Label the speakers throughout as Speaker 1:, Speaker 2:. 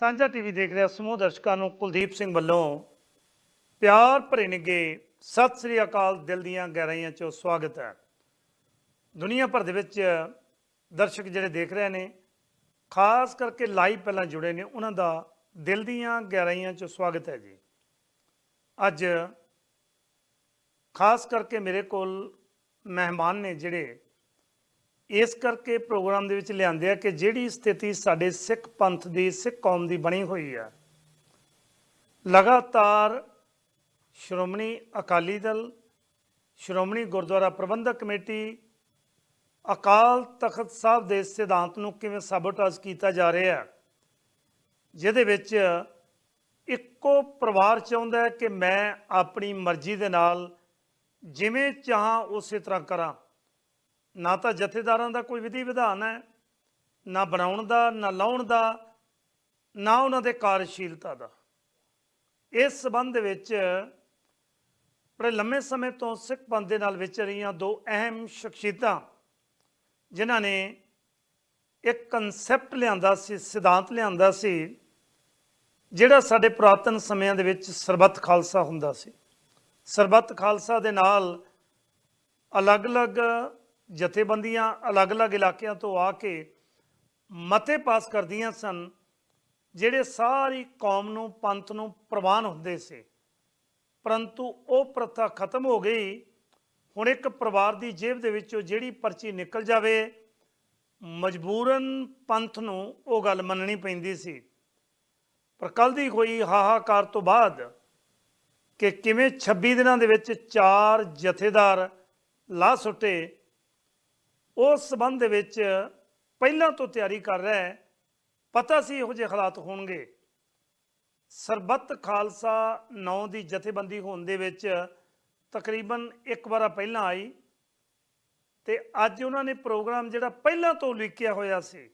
Speaker 1: ਸਾਂਝਾ ਟੀਵੀ ਦੇਖ ਰਿਹਾ ਸਮੂਹ ਦਰਸ਼ਕਾਂ ਨੂੰ ਕੁਲਦੀਪ ਸਿੰਘ ਵੱਲੋਂ ਪਿਆਰ ਭਰੇ ਨਿੱਘੇ ਸਤਿ ਸ੍ਰੀ ਅਕਾਲ ਦਿਲ ਦੀਆਂ ਗਹਿਰਾਈਆਂ 'ਚੋਂ ਸਵਾਗਤ ਹੈ। ਦੁਨੀਆ ਭਰ ਦੇ ਵਿੱਚ ਦਰਸ਼ਕ ਜਿਹੜੇ ਦੇਖ ਰਹੇ ਨੇ, ਖਾਸ ਕਰਕੇ ਲਾਈਵ ਪਹਿਲਾਂ ਜੁੜੇ ਨੇ, ਉਹਨਾਂ ਦਾ ਦਿਲ ਦੀਆਂ ਗਹਿਰਾਈਆਂ 'ਚੋਂ ਸਵਾਗਤ ਹੈ ਜੀ। ਅੱਜ ਖਾਸ ਕਰਕੇ ਮੇਰੇ ਕੋਲ ਮਹਿਮਾਨ ਨੇ ਜਿਹੜੇ ਇਸ ਕਰਕੇ ਪ੍ਰੋਗਰਾਮ ਦੇ ਵਿੱਚ ਲਿਆਂਦੇ ਆ ਕਿ ਜਿਹੜੀ ਸਥਿਤੀ ਸਾਡੇ ਸਿੱਖ ਪੰਥ ਦੀ, ਸਿੱਖ ਕੌਮ ਦੀ ਬਣੀ ਹੋਈ ਆ। ਲਗਾਤਾਰ ਸ਼੍ਰੋਮਣੀ ਅਕਾਲੀ ਦਲ, ਸ਼੍ਰੋਮਣੀ ਗੁਰਦੁਆਰਾ ਪ੍ਰਬੰਧਕ ਕਮੇਟੀ, ਅਕਾਲ ਤਖਤ ਸਾਹਿਬ ਦੇ ਸਿਧਾਂਤ ਨੂੰ ਕਿਵੇਂ ਸਾਬੋਟਾਜ ਕੀਤਾ ਜਾ ਰਿਹਾ ਹੈ, ਜਿਹਦੇ ਵਿੱਚ ਇੱਕੋ ਪਰਿਵਾਰ ਚਾਹੁੰਦਾ ਹੈ ਕਿ ਮੈਂ ਆਪਣੀ ਮਰਜ਼ੀ ਦੇ ਨਾਲ ਜਿਵੇਂ ਚਾਹਾਂ ਉਸੇ ਤਰ੍ਹਾਂ ਕਰਾਂ। ਨਾ ਤਾਂ ਜਥੇਦਾਰਾਂ ਦਾ ਕੋਈ ਵਿਧੀ ਵਿਧਾਨ ਹੈ, ਨਾ ਬਣਾਉਣ ਦਾ, ਨਾ ਲਾਉਣ ਦਾ, ਨਾ ਉਹਨਾਂ ਦੇ ਕਾਰਜਸ਼ੀਲਤਾ ਦਾ। ਇਸ ਸਬੰਧ ਵਿੱਚ ਬੜੇ ਲੰਮੇ ਸਮੇਂ ਤੋਂ ਸਿੱਖ ਪੰਥ ਦੇ ਨਾਲ ਵਿਚਰ ਰਹੀਆਂ ਦੋ ਅਹਿਮ ਸ਼ਖਸੀਅਤਾਂ, ਜਿਨ੍ਹਾਂ ਨੇ ਇੱਕ ਕਨਸੈਪਟ ਲਿਆਂਦਾ ਸੀ, ਸਿਧਾਂਤ ਲਿਆਂਦਾ ਸੀ, ਜਿਹੜਾ ਸਾਡੇ ਪੁਰਾਤਨ ਸਮਿਆਂ ਦੇ ਵਿੱਚ ਸਰਬੱਤ ਖਾਲਸਾ ਹੁੰਦਾ ਸੀ। ਸਰਬੱਤ ਖਾਲਸਾ ਦੇ ਨਾਲ ਅਲੱਗ-ਅਲੱਗ ਜਥੇਬੰਦੀਆਂ ਅਲੱਗ-ਅਲੱਗ ਇਲਾਕਿਆਂ ਤੋਂ ਆ ਕੇ ਮਤੇ ਪਾਸ ਕਰਦੀਆਂ ਸਨ, ਜਿਹੜੇ ਸਾਰੀ ਕੌਮ ਨੂੰ, ਪੰਥ ਨੂੰ ਪ੍ਰਵਾਨ ਹੁੰਦੇ ਸੀ। ਪਰੰਤੂ ਉਹ ਪ੍ਰਥਾ ਖਤਮ ਹੋ ਗਈ। ਹੁਣ ਇੱਕ ਪਰਿਵਾਰ ਦੀ ਜੇਬ ਦੇ ਵਿੱਚੋਂ ਜਿਹੜੀ ਪਰਚੀ ਨਿਕਲ ਜਾਵੇ, ਮਜਬੂਰਨ ਪੰਥ ਨੂੰ ਉਹ ਗੱਲ ਮੰਨਣੀ ਪੈਂਦੀ ਸੀ। ਪਰ ਕੱਲ ਦੀ ਹੋਈ ਹਾਹਾਕਾਰ ਤੋਂ ਬਾਅਦ ਕਿ ਕਿਵੇਂ 26 ਦਿਨਾਂ ਦੇ ਵਿੱਚ ਚਾਰ ਜਥੇਦਾਰ ਲਾਹ ਸੁੱਟੇ ਉਸ ਸਬੰਧ ਦੇ ਵਿੱਚ ਪਹਿਲਾਂ ਤੋਂ ਤਿਆਰੀ ਕਰ ਰਿਹਾ ਹੈ। ਪਤਾ ਸੀ ਇਹੋ ਜਿਹੇ ਹਾਲਾਤ ਹੋਣਗੇ। ਸਰਬੱਤ ਖਾਲਸਾ ਨੌ ਦੀ ਜਥੇਬੰਦੀ ਹੋਣ ਦੇ ਵਿੱਚ ਤਕਰੀਬਨ ਇੱਕ ਵਾਰਾ ਪਹਿਲਾਂ ਆਈ ਤੇ ਅੱਜ ਉਹਨਾਂ ਨੇ ਪ੍ਰੋਗਰਾਮ ਜਿਹੜਾ ਪਹਿਲਾਂ ਤੋਂ ਲਿਖਿਆ ਹੋਇਆ ਸੀ,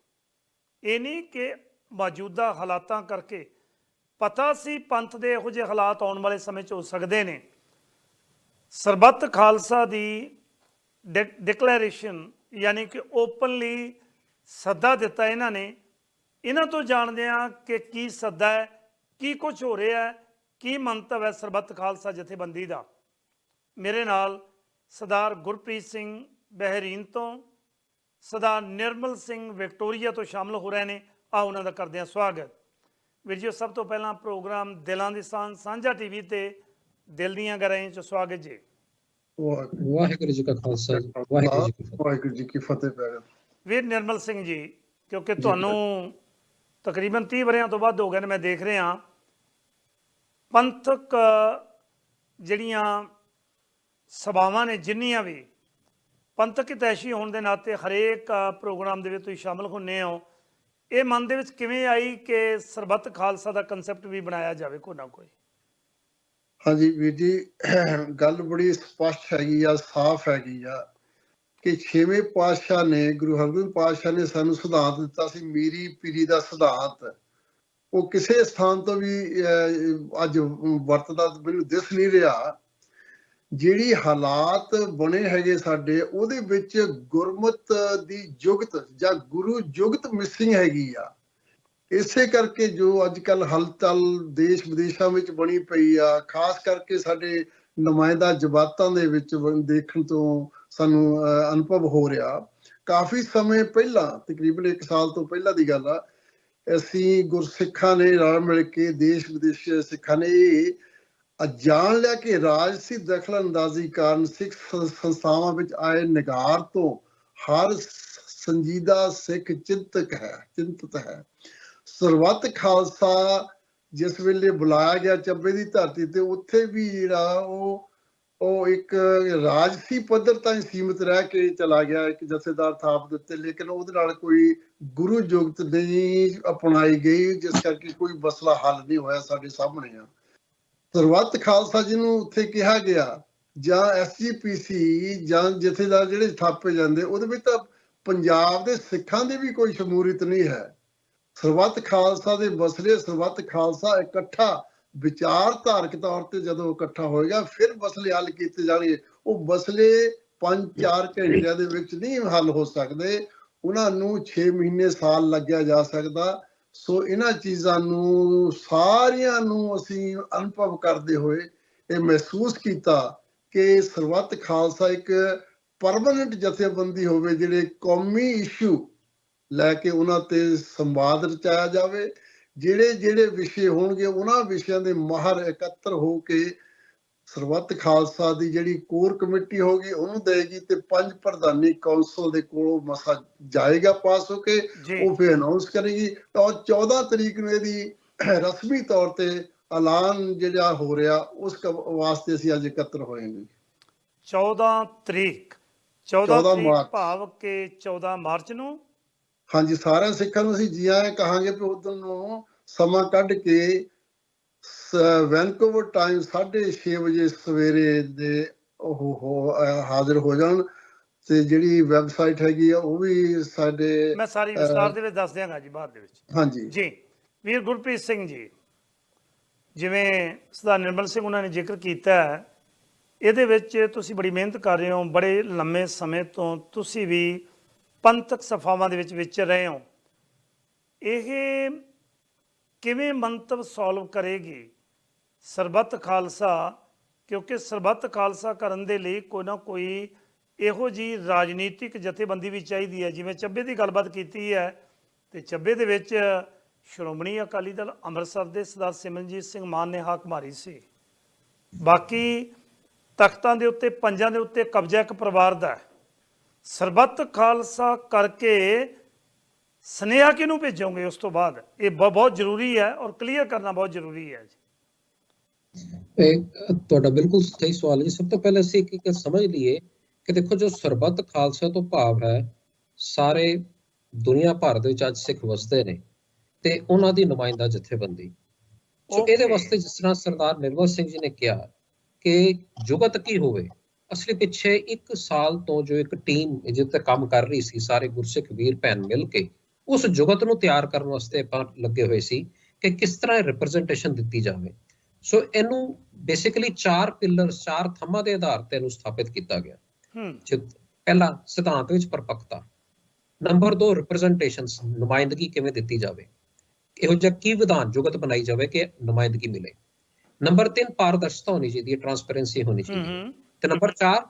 Speaker 1: ਇਹ ਨਹੀਂ ਕਿ ਮੌਜੂਦਾ ਹਾਲਾਤਾਂ ਕਰਕੇ। ਪਤਾ ਸੀ ਪੰਥ ਦੇ ਇਹੋ ਜਿਹੇ ਹਾਲਾਤ ਆਉਣ ਵਾਲੇ ਸਮੇਂ 'ਚ ਹੋ ਸਕਦੇ ਨੇ। ਸਰਬੱਤ ਖਾਲਸਾ ਦੀ ਡਿਕਲੇਰੇਸ਼ਨ ਯਾਨੀ ਕਿ ਓਪਨਲੀ ਸੱਦਾ ਦਿੱਤਾ ਇਹਨਾਂ ਨੇ। ਇਹਨਾਂ ਤੋਂ ਜਾਣਦੇ ਆ ਕਿ ਕੀ ਸੱਦਾ ਹੈ, ਕੀ ਕੁਝ ਹੋ ਰਿਹਾ ਹੈ, ਕੀ ਮੰਤਵ ਹੈ ਸਰਬੱਤ ਖਾਲਸਾ ਜਥੇਬੰਦੀ ਦਾ। ਮੇਰੇ ਨਾਲ ਸਰਦਾਰ ਗੁਰਪ੍ਰੀਤ ਸਿੰਘ ਬਹਿਰੀਨ ਤੋਂ ਸਰਦਾਰ ਨਿਰਮਲ ਸਿੰਘ ਵਿਕਟੋਰੀਆ ਤੋਂ ਸ਼ਾਮਲ ਹੋ ਰਹੇ ਨੇ। ਆ ਉਹਨਾਂ ਦਾ ਕਰਦੇ ਹਾਂ ਸਵਾਗਤ। ਵੀਰ ਜੀ ਸਭ ਤੋਂ ਪਹਿਲਾਂ ਪ੍ਰੋਗਰਾਮ ਦਿਲਾਂ ਦੀ ਸਾਂਝ ਸਾਂਝਾ ਟੀਵੀ ਤੇ ਦਿਲ ਦੀਆਂ ਗਰਾਈਆਂ ਚ ਸਵਾਗਤ ਜੀ।
Speaker 2: ਵਾਹਿਗੁਰੂ ਜੀ ਕਾ ਖਾਲਸਾ ਵਾਹਿਗੁਰੂ ਜੀ ਕੀ ਫਤਿਹ।
Speaker 3: ਵਾਹਿਗੁਰੂ ਜੀ ਕੀ ਫਤਿਹ ਪੈਰ
Speaker 1: ਵੀਰ ਨਿਰਮਲ ਸਿੰਘ ਜੀ ਕਿਉਂਕਿ ਤੁਹਾਨੂੰ ਤਕਰੀਬਨ 30 ਵਰਿਆਂ ਤੋਂ ਵੱਧ ਹੋ ਗਏ ਨੇ ਮੈਂ ਦੇਖ ਰਿਹਾ। ਪੰਥਕ ਜਿਹੜੀਆਂ ਸਭਾਵਾਂ ਨੇ ਜਿੰਨੀਆਂ ਵੀ ਪੰਥਕ ਹਿਤੈਸ਼ੀ ਹੋਣ ਦੇ ਨਾਤੇ ਹਰੇਕ ਪ੍ਰੋਗਰਾਮ ਦੇ ਵਿੱਚ ਤੁਸੀਂ ਸ਼ਾਮਲ ਹੁੰਨੇ ਹੋ ਇਹ ਮਨ ਦੇ ਵਿੱਚ ਕਿਵੇਂ ਆਈ ਕਿ ਸਰਬੱਤ ਖਾਲਸਾ ਦਾ ਕਨਸੈਪਟ ਵੀ ਬਣਾਇਆ ਜਾਵੇ ਕੋਈ ਨਾ ਕੋਈ?
Speaker 3: ਹਾਂਜੀ ਵੀਰ ਜੀ ਗੱਲ ਬੜੀ ਸਪਸ਼ਟ ਹੈਗੀ ਆ ਸਾਫ਼ ਹੈਗੀ ਆ ਕਿ ਛੇਵੇਂ ਪਾਤਸ਼ਾਹ ਨੇ ਗੁਰੂ ਹਰਗੋਬਿੰਦ ਪਾਤਸ਼ਾਹ ਨੇ ਸਾਨੂੰ ਸਿਧਾਂਤ ਦਿੱਤਾ ਸੀ ਮੀਰੀ ਪੀਰੀ ਦਾ ਸਿਧਾਂਤ। ਉਹ ਕਿਸੇ ਸਥਾਨ ਤੋਂ ਵੀ ਅਹ, ਅੱਜ ਵਰਤਦਾ ਮੈਨੂੰ ਦਿਸ ਨਹੀਂ ਰਿਹਾ। ਜਿਹੜੀ ਹਾਲਾਤ ਬਣੇ ਹੈਗੇ ਸਾਡੇ ਉਹਦੇ ਵਿੱਚ ਗੁਰਮਤ ਦੀ ਜੁਗਤ ਜਾਂ ਗੁਰੂ ਜੁਗਤ ਮਿਸਿੰਗ ਹੈਗੀ ਆ। ਇਸੇ ਕਰਕੇ ਜੋ ਅੱਜ ਕੱਲ ਹਲਚਲ ਦੇਸ਼ ਵਿਦੇਸ਼ਾਂ ਵਿੱਚ ਬਣੀ ਪਈ ਆ, ਖਾਸ ਕਰਕੇ ਸਾਡੇ ਨੁਮਾਇੰਦਾ ਜਮਾਤਾਂ ਦੇ ਵਿੱਚ ਦੇਖਣ ਤੋਂ ਸਾਨੂੰ ਅਨੁਭਵ ਹੋ ਰਿਹਾ। ਕਾਫੀ ਸਮੇਂ ਪਹਿਲਾਂ, ਤਕਰੀਬਨ 1 ਸਾਲ ਤੋਂ ਪਹਿਲਾਂ ਦੀ ਗੱਲ ਆ, ਅਸੀਂ ਗੁਰਸਿੱਖਾਂ ਨੇ ਰਲ ਮਿਲ ਕੇ ਦੇਸ਼ ਵਿਦੇਸ਼ ਸਿੱਖਾਂ ਨੇ ਇਹ ਜਾਣ ਲਿਆ ਕਿ ਰਾਜਸੀ ਦਖਲ ਅੰਦਾਜ਼ੀ ਕਾਰਨ ਸਿੱਖ ਸੰਸਥਾਵਾਂ ਵਿੱਚ ਆਏ ਨਿਗਾਰ ਤੋਂ ਹਰ ਸੰਜੀਦਾ ਸਿੱਖ ਚਿੰਤਕ ਹੈ, ਚਿੰਤਤ ਹੈ। ਸਰਬੱਤ ਖਾਲਸਾ, ਜਿਸ ਵੇਲੇ ਬੁਲਾਇਆ ਗਿਆ ਚੱਬੇ ਦੀ ਧਰਤੀ ਤੇ, ਉੱਥੇ ਵੀ ਜਿਹੜਾ ਉਹ ਉਹ ਇੱਕ ਰਾਜਸੀ ਪੱਧਰ ਤਾਈਂ ਸੀਮਿਤ ਰਹਿ ਕੇ ਚਲਾ ਗਿਆ, ਇੱਕ ਜਥੇਦਾਰ ਥਾਪ ਦਿੱਤੇ, ਲੇਕਿਨ ਉਹਦੇ ਨਾਲ ਕੋਈ ਗੁਰੂ ਜੁਗਤ ਨਹੀਂ ਅਪਣਾਈ ਗਈ, ਜਿਸ ਕਰਕੇ ਕੋਈ ਮਸਲਾ ਹੱਲ ਨਹੀਂ ਹੋਇਆ ਸਾਡੇ ਸਾਹਮਣੇ ਆ। ਸਰਬੱਤ ਖਾਲਸਾ ਜਿਹਨੂੰ ਉੱਥੇ ਕਿਹਾ ਗਿਆ, ਜਾਂ ਐਸਜੀਪੀਸੀ ਜਾਂ ਜਥੇਦਾਰ ਜਿਹੜੇ ਥਾਪੇ ਜਾਂਦੇ, ਉਹਦੇ ਵਿੱਚ ਤਾਂ ਪੰਜਾਬ ਦੇ ਸਿੱਖਾਂ ਦੀ ਵੀ ਕੋਈ ਸ਼ਮੂਲੀਅਤ ਨਹੀਂ ਹੈ। ਸਰਬੱਤ ਖਾਲਸਾ ਦੇ ਮਸਲੇ ਸਰਬੱਤ ਖਾਲਸਾ ਇਕੱਠਾ ਵਿਚਾਰਧਾਰਕ ਤੌਰ ਤੇ ਜਦੋਂ ਇਕੱਠਾ ਹੋਏਗਾ, ਫਿਰ ਮਸਲੇ ਹੱਲ ਕੀਤੇ ਜਾਣਗੇ। ਉਹ ਮਸਲੇ 5-4 ਘੰਟਿਆਂ ਦੇ ਵਿੱਚ ਨਹੀਂ ਹੱਲ ਹੋ ਸਕਦੇ। ਉਹਨਾਂ ਨੂੰ 6 ਮਹੀਨੇ ਸਾਲ ਲੱਗਿਆ ਜਾ ਸਕਦਾ। ਸੋ ਇਹਨਾਂ ਚੀਜ਼ਾਂ ਨੂੰ ਸਾਰਿਆਂ ਨੂੰ ਅਸੀਂ ਅਨੁਭਵ ਕਰਦੇ ਹੋਏ ਇਹ ਮਹਿਸੂਸ ਕੀਤਾ ਕਿ ਸਰਬੱਤ ਖਾਲਸਾ ਇੱਕ ਪਰਮਨੈਂਟ ਜਥੇਬੰਦੀ ਹੋਵੇ, ਜਿਹੜੇ ਕੌਮੀ ਇਸ਼ੂ ਲੈ ਕੇ ਉਹਨਾਂ ਤੇ ਸੰਵਾਦ ਰਚਾਇਆ ਜਾਵੇ ਜਿਹੜੇ ਜਿਹੜੇ ਵਿਸ਼ੇ ਹੋਣਗੇ ਉਹਨਾਂ ਵਿਸ਼ਿਆਂ ਦੇ ਮਾਹਰ ਇਕੱਤਰ ਹੋ ਕੇ ਸਰਬੱਤ ਖਾਲਸਾ ਦੀ ਜਿਹੜੀ ਕੋਰ ਕਮੇਟੀ ਹੋਗੀ ਉਹਨੂੰ ਦੇਗੀ ਤੇ ਪੰਜ ਪ੍ਰਧਾਨੀ ਕੌਂਸਲ ਦੇ ਕੋਲੋਂ ਮਸਾ ਜਾਏਗਾ ਪਾਸ ਹੋ ਕੇ ਉਹ ਫਿਰ ਅਨਾਉਂਸ ਕਰੇਗੀ। ਔਰ 14 ਤਰੀਕ ਨੂੰ ਇਹਦੀ ਰਸਮੀ ਤੌਰ ਤੇ ਐਲਾਨ ਜਿਹੜਾ ਹੋ ਰਿਹਾ ਉਸ ਵਾਸਤੇ ਅਸੀਂ ਅੱਜ ਇਕੱਤਰ ਹੋਏ ਜੀ
Speaker 1: 14 ਤਰੀਕ। 14
Speaker 3: 14
Speaker 1: ਤਰੀਕ। ਭਾਵ ਕਿ 14 ਮਾਰਚ ਨੂੰ
Speaker 3: ਹਾਂਜੀ ਸਾਰਿਆਂ ਸਿੱਖਾਂ ਨੂੰ ਅਸੀਂ ਜੀ ਆਇਆਂ ਕਹਾਂਗੇ ਕਿ ਉਦੋਂ ਨੂੰ ਸਮਾਂ ਕੱਢ ਕੇ ਵੈਨਕੂਵਰ ਟਾਈਮ 6:30 ਵਜੇ ਸਵੇਰੇ ਦੇ ਉਹ ਹਾਜ਼ਰ ਹੋ ਜਾਣ ਤੇ ਜਿਹੜੀ ਵੈਬਸਾਈਟ ਹੈਗੀ ਆ ਉਹ ਵੀ ਸਾਡੇ
Speaker 1: ਮੈਂ ਸਾਰੀ ਵਿਸਤਾਰ ਦੇ ਵਿੱਚ ਦੱਸ ਦਿਆਂਗਾ ਜੀ ਬਾਅਦ ਦੇ ਵਿੱਚ।
Speaker 3: ਹਾਂਜੀ।
Speaker 1: ਜੀ ਵੀਰ ਗੁਰਪ੍ਰੀਤ ਸਿੰਘ ਜੀ ਜਿਵੇਂ ਸਰਦਾਰ ਨਿਰਮਲ ਸਿੰਘ ਉਹਨਾਂ ਨੇ ਜ਼ਿਕਰ ਕੀਤਾ ਹੈ ਇਹਦੇ ਵਿੱਚ ਤੁਸੀਂ ਬੜੀ ਮਿਹਨਤ ਕਰ ਰਹੇ ਹੋ ਬੜੇ ਲੰਮੇ ਸਮੇਂ ਤੋਂ ਤੁਸੀਂ ਵੀ ਪੰਥਕ ਸਫਾਵਾਂ ਦੇ ਵਿੱਚ ਵਿਚਰ ਰਹੇ ਹੋ। ਇਹ ਕਿਵੇਂ ਮੰਤਵ ਸੋਲਵ ਕਰੇਗੀ? ਸਰਬੱਤ ਖਾਲਸਾ, ਕਿਉਂਕਿ ਸਰਬੱਤ ਖਾਲਸਾ ਕਰਨ ਦੇ ਲਈ ਕੋਈ ਨਾ ਕੋਈ ਇਹੋ ਜੀ ਰਾਜਨੀਤਿਕ ਜਥੇਬੰਦੀ ਵੀ ਚਾਹੀਦੀ ਹੈ। ਜਿਵੇਂ ਚੱਬੇ ਦੀ ਗੱਲਬਾਤ ਕੀਤੀ ਹੈ, ਤੇ ਚੱਬੇ ਦੇ ਵਿੱਚ ਸ਼੍ਰੋਮਣੀ ਅਕਾਲੀ ਦਲ ਅੰਮ੍ਰਿਤਸਰ ਦੇ ਸਰਦਾਰ ਸਿਮਰਨਜੀਤ ਸਿੰਘ ਮਾਨ ਨੇ ਹਾਕ ਮਾਰੀ ਸੀ। ਬਾਕੀ ਤਖਤਾਂ ਦੇ ਉੱਤੇ, ਪੰਜਾਂ ਦੇ ਉੱਤੇ ਕਬਜ਼ਾ ਇੱਕ ਪਰਿਵਾਰ ਦਾ ਹੈ। ਸਰਬੱਤ ਖਾਲਸਾ ਕਰਕੇ ਸਨੇਹਾ ਕਿਹਨੂੰ ਭੇਜੋਗੇ ਉਸ ਤੋਂ ਬਾਅਦ ਇਹ ਬਹੁਤ ਜ਼ਰੂਰੀ ਹੈ ਔਰ ਕਲੀਅਰ ਕਰਨਾ ਬਹੁਤ ਜ਼ਰੂਰੀ ਹੈ ਜੀ
Speaker 2: ਤੁਹਾਡਾ ਬਿਲਕੁਲ ਸਹੀ ਸਵਾਲ ਹੈ ਜੀ। ਸਭ ਤੋਂ ਪਹਿਲਾਂ ਅਸੀਂ ਇੱਕ ਇੱਕ ਸਮਝ ਲਈਏ ਕਿ ਦੇਖੋ ਜੋ ਸਰਬੱਤ ਖਾਲਸਾ ਤੋਂ ਭਾਵ ਹੈ ਸਾਰੇ ਦੁਨੀਆ ਭਰ ਦੇ ਵਿੱਚ ਅੱਜ ਸਿੱਖ ਵਸਦੇ ਨੇ ਤੇ ਉਹਨਾਂ ਦੀ ਨੁਮਾਇੰਦਾ ਜਥੇਬੰਦੀ ਸੋ ਇਹਦੇ. ਵਾਸਤੇ ਜਿਸ ਤਰ੍ਹਾਂ ਸਰਦਾਰ ਨਿਰਮਲ ਸਿੰਘ ਜੀ ਨੇ ਕਿਹਾ ਕਿ ਜੁਗਤ ਕੀ ਹੋਵੇ ਅਸਲੀ ਪਿੱਛੇ ਇੱਕ ਸਾਲ ਤੋਂ ਜੋ ਇੱਕ ਟੀਮ ਜਿੱਤੇ ਕੰਮ ਕਰ ਰਹੀ ਸੀ ਸਾਰੇ ਗੁਰਸਿੱਖ ਵੀਰ ਭੈਣ ਮਿਲ ਕੇ ਉਸ ਜੁਗਤ ਨੂੰ ਤਿਆਰ ਕਰਨ ਵਾਸਤੇ ਆਪਾਂ ਲੱਗੇ ਹੋਏ ਸੀ ਕਿ ਕਿਸ ਤਰ੍ਹਾਂ ਰਿਪਰੈਜ਼ੈਂਟੇਸ਼ਨ ਦਿੱਤੀ ਜਾਵੇ। ਸੋ ਇਹਨੂੰ ਬੇਸਿਕਲੀ ਚਾਰ ਪਿਲਰਸ ਚਾਰ ਥੰਮਾਂ ਦੇ ਆਧਾਰ ਤੇ ਇਹਨੂੰ ਸਥਾਪਿਤ ਕੀਤਾ ਗਿਆ।
Speaker 1: ਹੂੰ।
Speaker 2: ਪਹਿਲਾ ਸਿਧਾਂਤ ਵਿੱਚ ਪਰਪੱਕਤਾ। ਨੰਬਰ 2 ਰਿਪਰੈਜ਼ੈਂਟੇਸ਼ਨਸ ਨੁਮਾਇੰਦਗੀ ਕਿਵੇਂ ਦਿੱਤੀ ਜਾਵੇ। ਇਹੋ ਜਿਹਾ ਕੀ ਵਿਧਾਨ ਜੁਗਤ ਬਣਾਈ ਜਾਵੇ ਕਿ ਨੁਮਾਇੰਦਗੀ ਮਿਲੇ। ਨੰਬਰ 3 ਪਾਰਦਰਸ਼ਤਾ ਹੋਣੀ ਚਾਹੀਦੀ ਹੈ ਟਰਾਂਸਪੇਰੈਂਸੀ ਹੋਣੀ ਚਾਹੀਦੀ ਹੂੰ। ਤੇ ਨੰਬਰ 4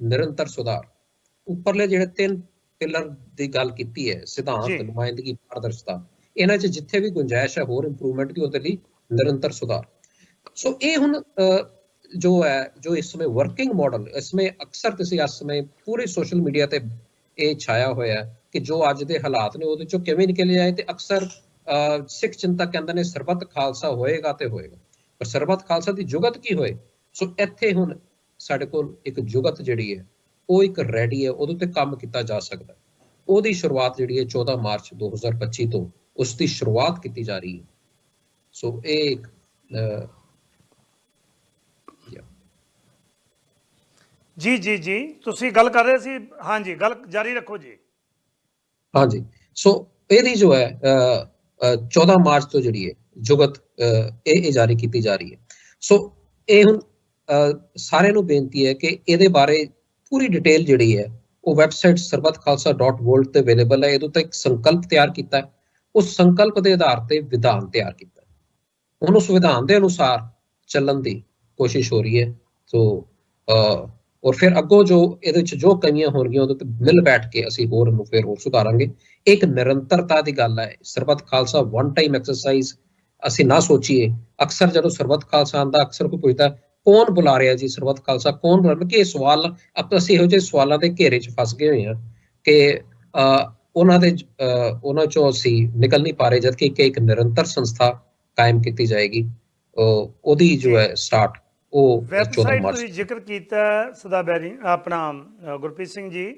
Speaker 2: ਨਿਰੰਤਰ ਸੁਧਾਰ। ਉੱਪਰਲੇ ਜਿਹੜੇ ਤਿੰਨ ਪਿਲਰ ਦੀ ਗੱਲ ਕੀਤੀ ਹੈ। ਸਿਧਾਂਤ ਨੁਮਾਇੰਦਗੀ ਪਾਰਦਰਸ਼ਤਾ ਇਹਨਾਂ 'ਚ ਜਿੱਥੇ ਵੀ ਗੁੰਜਾਇਸ਼ ਹੈ ਹੋਰ ਇੰਪਰੂਵਮੈਂਟ ਦੀ ਉਹਦੇ ਲਈ ਨਿਰੰਤਰ ਸੁਧਾਰ। ਸੋ ਇਹ ਹੁਣ ਜੋ ਹੈ ਜੋ ਇਸ ਸਮੇਂ ਵਰਕਿੰਗ ਮਾਡਲ ਇਸ ਸਮੇਂ ਅਕਸਰ ਤੁਸੀਂ ਇਸ ਸਮੇਂ ਪੂਰੇ ਸੋਸ਼ਲ ਮੀਡੀਆ ਤੇ ਇਹ ਛਾਇਆ ਹੋਇਆ ਹੈ ਕਿ ਜੋ ਅੱਜ ਦੇ ਹਾਲਾਤ ਨੇ ਉਹਦੇ ਚੋਂ ਕਿਵੇਂ ਨਿਕਲੇ ਜਾਏ ਤੇ ਅਕਸਰ ਸਿੱਖ ਚਿੰਤਕ ਕਹਿੰਦੇ ਨੇ ਸਰਬੱਤ ਖਾਲਸਾ ਹੋਏਗਾ ਤੇ ਹੋਏਗਾ। ਪਰ ਸਰਬੱਤ ਖਾਲਸਾ ਦੀ ਜੁਗਤ ਕੀ ਹੋਏ? ਸੋ ਇੱਥੇ ਹੁਣ ਸਾਡੇ ਕੋਲ ਇੱਕ ਜੁਗਤ ਜਿਹੜੀ ਹੈ ਉਹ ਇੱਕ ਰੈਡੀ ਹੈ ਉਹਦੇ ਤੇ ਕੰਮ ਕੀਤਾ ਜਾ ਸਕਦਾ ਹੈ। ਉਹਦੀ ਸ਼ੁਰੂਆਤ ਜਿਹੜੀ ਹੈ 14 ਮਾਰਚ 2025 ਤੋਂ ਉਸ ਦੀ ਸ਼ੁਰੂਆਤ ਕੀਤੀ ਜਾ ਰਹੀ ਹੈ। ਸੋ ਇਹ ਇੱਕ.
Speaker 1: ਜੀ ਜੀ ਜੀ ਤੁਸੀਂ ਗੱਲ ਕਰ ਰਹੇ ਸੀ ਹਾਂਜੀ ਗੱਲ ਜਾਰੀ ਰੱਖੋ ਜੀ।
Speaker 2: ਹਾਂਜੀ। ਸੋ ਇਹਦੀ ਜੋ ਹੈ ਅਹ, ਅਹ, 14 ਮਾਰਚ ਤੋਂ ਜਿਹੜੀ ਹੈ ਜੁਗਤ ਇਹ ਇਹ ਜਾਰੀ ਕੀਤੀ ਜਾ ਰਹੀ ਹੈ। ਸੋ ਇਹ ਹੁਣ ਸਾਰਿਆਂ ਨੂੰ ਬੇਨਤੀ ਹੈ ਕਿ ਇਹਦੇ ਬਾਰੇ ਪੂਰੀ ਡਿਟੇਲ ਜਿਹੜੀ ਹੈ, ਉਹ ਵੈਬਸਾਈਟ ਸਰਬਤਖਾਲਸਾ.world ਤੇ ਅਵੇਲੇਬਲ ਹੈ। ਇਹਦੇ ਤੇ ਇੱਕ ਸੰਕਲਪ ਤਿਆਰ ਕੀਤਾ ਹੈ। ਉਸ ਸੰਕਲਪ ਦੇ ਆਧਾਰ ਤੇ ਵਿਧਾਨ ਤਿਆਰ ਕੀਤਾ ਹੈ। ਹੁਣ ਉਸ ਵਿਧਾਨ ਦੇ ਅਨੁਸਾਰ ਚੱਲਣ ਦੀ ਕੋਸ਼ਿਸ਼ ਹੋ ਰਹੀ ਹੈ। ਸੋ ਔਰ ਫਿਰ ਅੱਗੋਂ ਜੋ ਇਹਦੇ ਵਿੱਚ ਜੋ ਕਮੀਆਂ ਹੋਣਗੀਆਂ, ਉਹਦੇ ਤੇ ਮਿਲ ਬੈਠ ਕੇ ਅਸੀਂ ਹੋਰ ਨੂੰ ਫਿਰ ਹੋਰ ਸੁਧਾਰਾਂਗੇ। ਇੱਕ ਨਿਰੰਤਰਤਾ ਦੀ ਗੱਲ ਹੈ। Sarbat Khalsa one time exercise ਅਸੀਂ ਨਾ ਸੋਚੀਏ। ਅਕਸਰ ਜਦੋਂ ਸਰਬੱਤ ਖਾਲਸਾ ਆਂਦਾ ਅਕਸਰ ਕੋਈ ਪੁੱਛਦਾ ਕੌਣ ਬੁਲਾ ਰਿਹਾ ਜੀ ਸਰਬੱਤ ਖਾਲਸਾ? ਕੌਣ ਬੁਲਾ ਰਿਹਾ? ਕਿ ਇਹ ਸਵਾਲ ਅਬ ਅਸੀਂ ਇਹੋ ਜਿਹੇ ਸਵਾਲਾਂ ਦੇ ਘੇਰੇ 'ਚ ਫਸ ਗਏ ਹੋਏ ਹਾਂ ਕਿ ਉਹਨਾਂ ਦੇ ਉਹਨਾਂ ਚੋਂ ਅਸੀਂ ਨਿਕਲ ਨਹੀਂ ਪਾ ਰਹੇ ਜਦਕਿ ਇੱਕ ਇੱਕ ਨਿਰੰਤਰ ਸੰਸਥਾ ਕਾਇਮ ਕੀਤੀ ਜਾਏਗੀ। ਉਹ- ਉਹਦੀ ਜੋ ਹੈ ਸਟਾਰਟ ਉਹ 14
Speaker 1: ਵੈਬਸਾਈਟ
Speaker 2: ਮਾਰਚ
Speaker 1: ਤੁਸੀਂ ਜ਼ਿਕਰ ਕੀਤਾ ਸਦਾ ਬੈਰੀ ਆਪਣਾ ਗੁਰਪ੍ਰੀਤ ਸਿੰਘ ਜੀ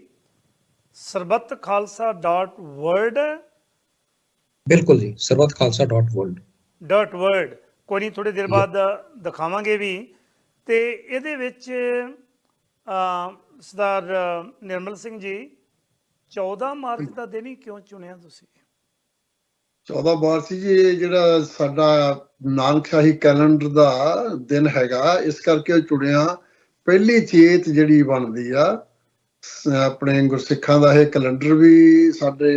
Speaker 1: ਸਰਬਤਖਾਲਸਾ.word
Speaker 2: ਬਿਲਕੁਲ ਜੀ ਸਰਬਤਖਾਲਸਾ.world
Speaker 1: ਡਾਟ ਵਰਡ ਕੋਈ ਨਹੀਂ ਥੋੜੀ ਦੇਰ ਬਾਅਦ ਦਿਖਾਵਾਂਗੇ ਵੀ ਤੇ ਇਹਦੇ ਵਿੱਚ ਸਰਦਾਰ ਨਿਰਮਲ ਸਿੰਘ ਜੀ 14 ਮਾਰਚ ਦਾ ਦਿਨ ਹੀ ਕਿਉਂ ਚੁਣਿਆ ਤੁਸੀਂ?
Speaker 3: 14 ਮਾਰਚ ਜੀ ਇਹ ਜਿਹੜਾ ਸਾਡਾ ਨਾਨਕਸ਼ਾਹੀ ਕੈਲੰਡਰ ਦਾ ਦਿਨ ਹੈਗਾ ਇਸ ਕਰਕੇ ਉਹ ਚੁਣਿਆ। ਪਹਿਲੀ ਚੇਤ ਜਿਹੜੀ ਬਣਦੀ ਆ ਆਪਣੇ ਗੁਰਸਿੱਖਾਂ ਦਾ ਇਹ ਕੈਲੰਡਰ ਵੀ ਸਾਡੇ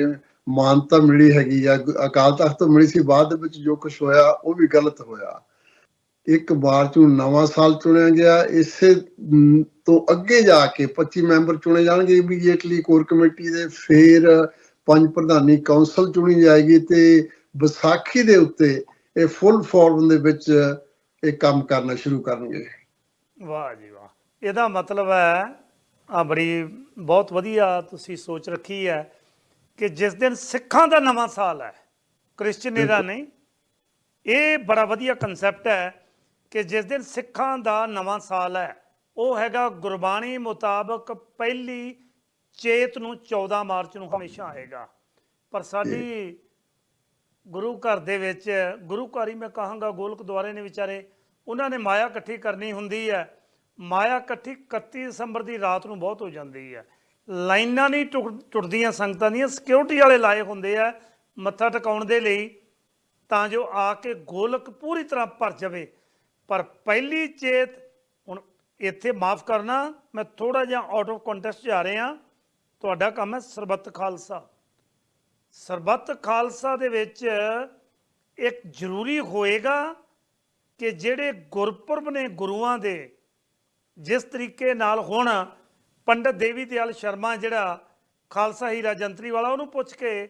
Speaker 3: ਮਾਨਤਾ ਮਿਲੀ ਹੈਗੀ ਆ ਅਕਾਲ ਤਖਤ ਤੋਂ ਮਿਲੀ ਸੀ ਬਾਅਦ ਵਿੱਚ ਜੋ ਕੁਝ ਹੋਇਆ ਉਹ ਵੀ ਗਲਤ ਹੋਇਆ। ਇੱਕ ਮਾਰਚ ਨੂੰ ਨਵਾਂ ਸਾਲ ਚੁਣਿਆ ਗਿਆ ਇਸੇ ਤੋਂ ਅੱਗੇ ਜਾ ਕੇ 25 ਮੈਂਬਰ ਚੁਣੇ ਜਾਣਗੇ ਇਮੀਡੀਏਟਲੀ ਕੋਰ ਕਮੇਟੀ ਦੇ ਫਿਰ ਪੰਜ ਪ੍ਰਧਾਨੀ ਕੌਂਸਲ ਚੁਣੀ ਜਾਏਗੀ ਤੇ ਵਿਸਾਖੀ ਦੇ ਉੱਤੇ ਇਹ ਫੁੱਲ ਫਾਰਮ ਦੇ ਵਿੱਚ ਇਹ ਕੰਮ ਕਰਨਾ ਸ਼ੁਰੂ ਕਰਨਗੇ।
Speaker 1: ਵਾਹ ਜੀ ਵਾਹ। ਇਹਦਾ ਮਤਲਬ ਹੈ ਆ ਬੜੀ ਬਹੁਤ ਵਧੀਆ ਤੁਸੀਂ ਸੋਚ ਰੱਖੀ ਹੈ ਕਿ ਜਿਸ ਦਿਨ ਸਿੱਖਾਂ ਦਾ ਨਵਾਂ ਸਾਲ ਹੈ ਕ੍ਰਿਸਚੀਅਨੀ ਦਾ ਨਹੀਂ ਇਹ ਬੜਾ ਵਧੀਆ ਕਨਸੈਪਟ ਹੈ ਕਿ ਜਿਸ ਦਿਨ ਸਿੱਖਾਂ ਦਾ ਨਵਾਂ ਸਾਲ ਹੈ, ਉਹ ਹੈਗਾ ਗੁਰਬਾਣੀ ਮੁਤਾਬਕ ਪਹਿਲੀ ਚੇਤ ਨੂੰ 14 ਮਾਰਚ ਨੂੰ ਹਮੇਸ਼ਾ ਆਏਗਾ। ਪਰ ਸਾਡੀ ਗੁਰੂ ਘਰ ਦੇ ਵਿੱਚ, ਗੁਰੂ ਘਰ ਹੀ ਮੈਂ ਕਹਾਂਗਾ ਗੋਲਕ ਦੁਆਰੇ ਨੇ ਵਿਚਾਰੇ, ਉਹਨਾਂ ਨੇ ਮਾਇਆ ਇਕੱਠੀ ਕਰਨੀ ਹੁੰਦੀ ਹੈ। ਮਾਇਆ ਇਕੱਠੀ 31 ਦਸੰਬਰ ਦੀ ਰਾਤ ਨੂੰ ਬਹੁਤ ਹੋ ਜਾਂਦੀ ਹੈ। ਲਾਈਨਾਂ ਨਹੀਂ ਟੁੱਟ- ਟੁੱਟਦੀਆਂ, ਸੰਗਤਾਂ ਦੀਆਂ ਸਿਕਿਉਰਿਟੀ ਵਾਲੇ ਲਾਏ ਹੁੰਦੇ ਆ ਮੱਥਾ ਟਿਕਾਉਣ ਦੇ ਲਈ, ਤਾਂ ਜੋ ਆ ਕੇ ਗੋਲਕ ਪੂਰੀ ਤਰ੍ਹਾਂ ਭਰ ਜਾਵੇ। ਪਰ ਪਹਿਲੀ ਚੇਤ, ਹੁਣ ਇੱਥੇ ਮਾਫ ਕਰਨਾ, ਮੈਂ ਥੋੜਾ ਜਿਹਾ ਆਊਟ ਆਫ ਕੰਟੈਸਟ ਜਾ ਰਿਹਾ। ਤੁਹਾਡਾ ਕੰਮ ਹੈ ਸਰਬੱਤ ਖਾਲਸਾ। ਸਰਬੱਤ ਖਾਲਸਾ ਦੇ ਵਿੱਚ ਇੱਕ ਜ਼ਰੂਰੀ ਹੋਏਗਾ ਕਿ ਜਿਹੜੇ ਗੁਰਪੁਰਬ ਨੇ ਗੁਰੂਆਂ ਦੇ, ਜਿਸ ਤਰੀਕੇ ਨਾਲ ਹੁਣ ਪੰਡਤ ਦੇਵੀ ਦਿਆਲ ਸ਼ਰਮਾ ਜਿਹੜਾ ਖਾਲਸਾ ਹੀਰਾ ਜੰਤਰੀ ਵਾਲਾ, ਉਹਨੂੰ ਪੁੱਛ ਕੇ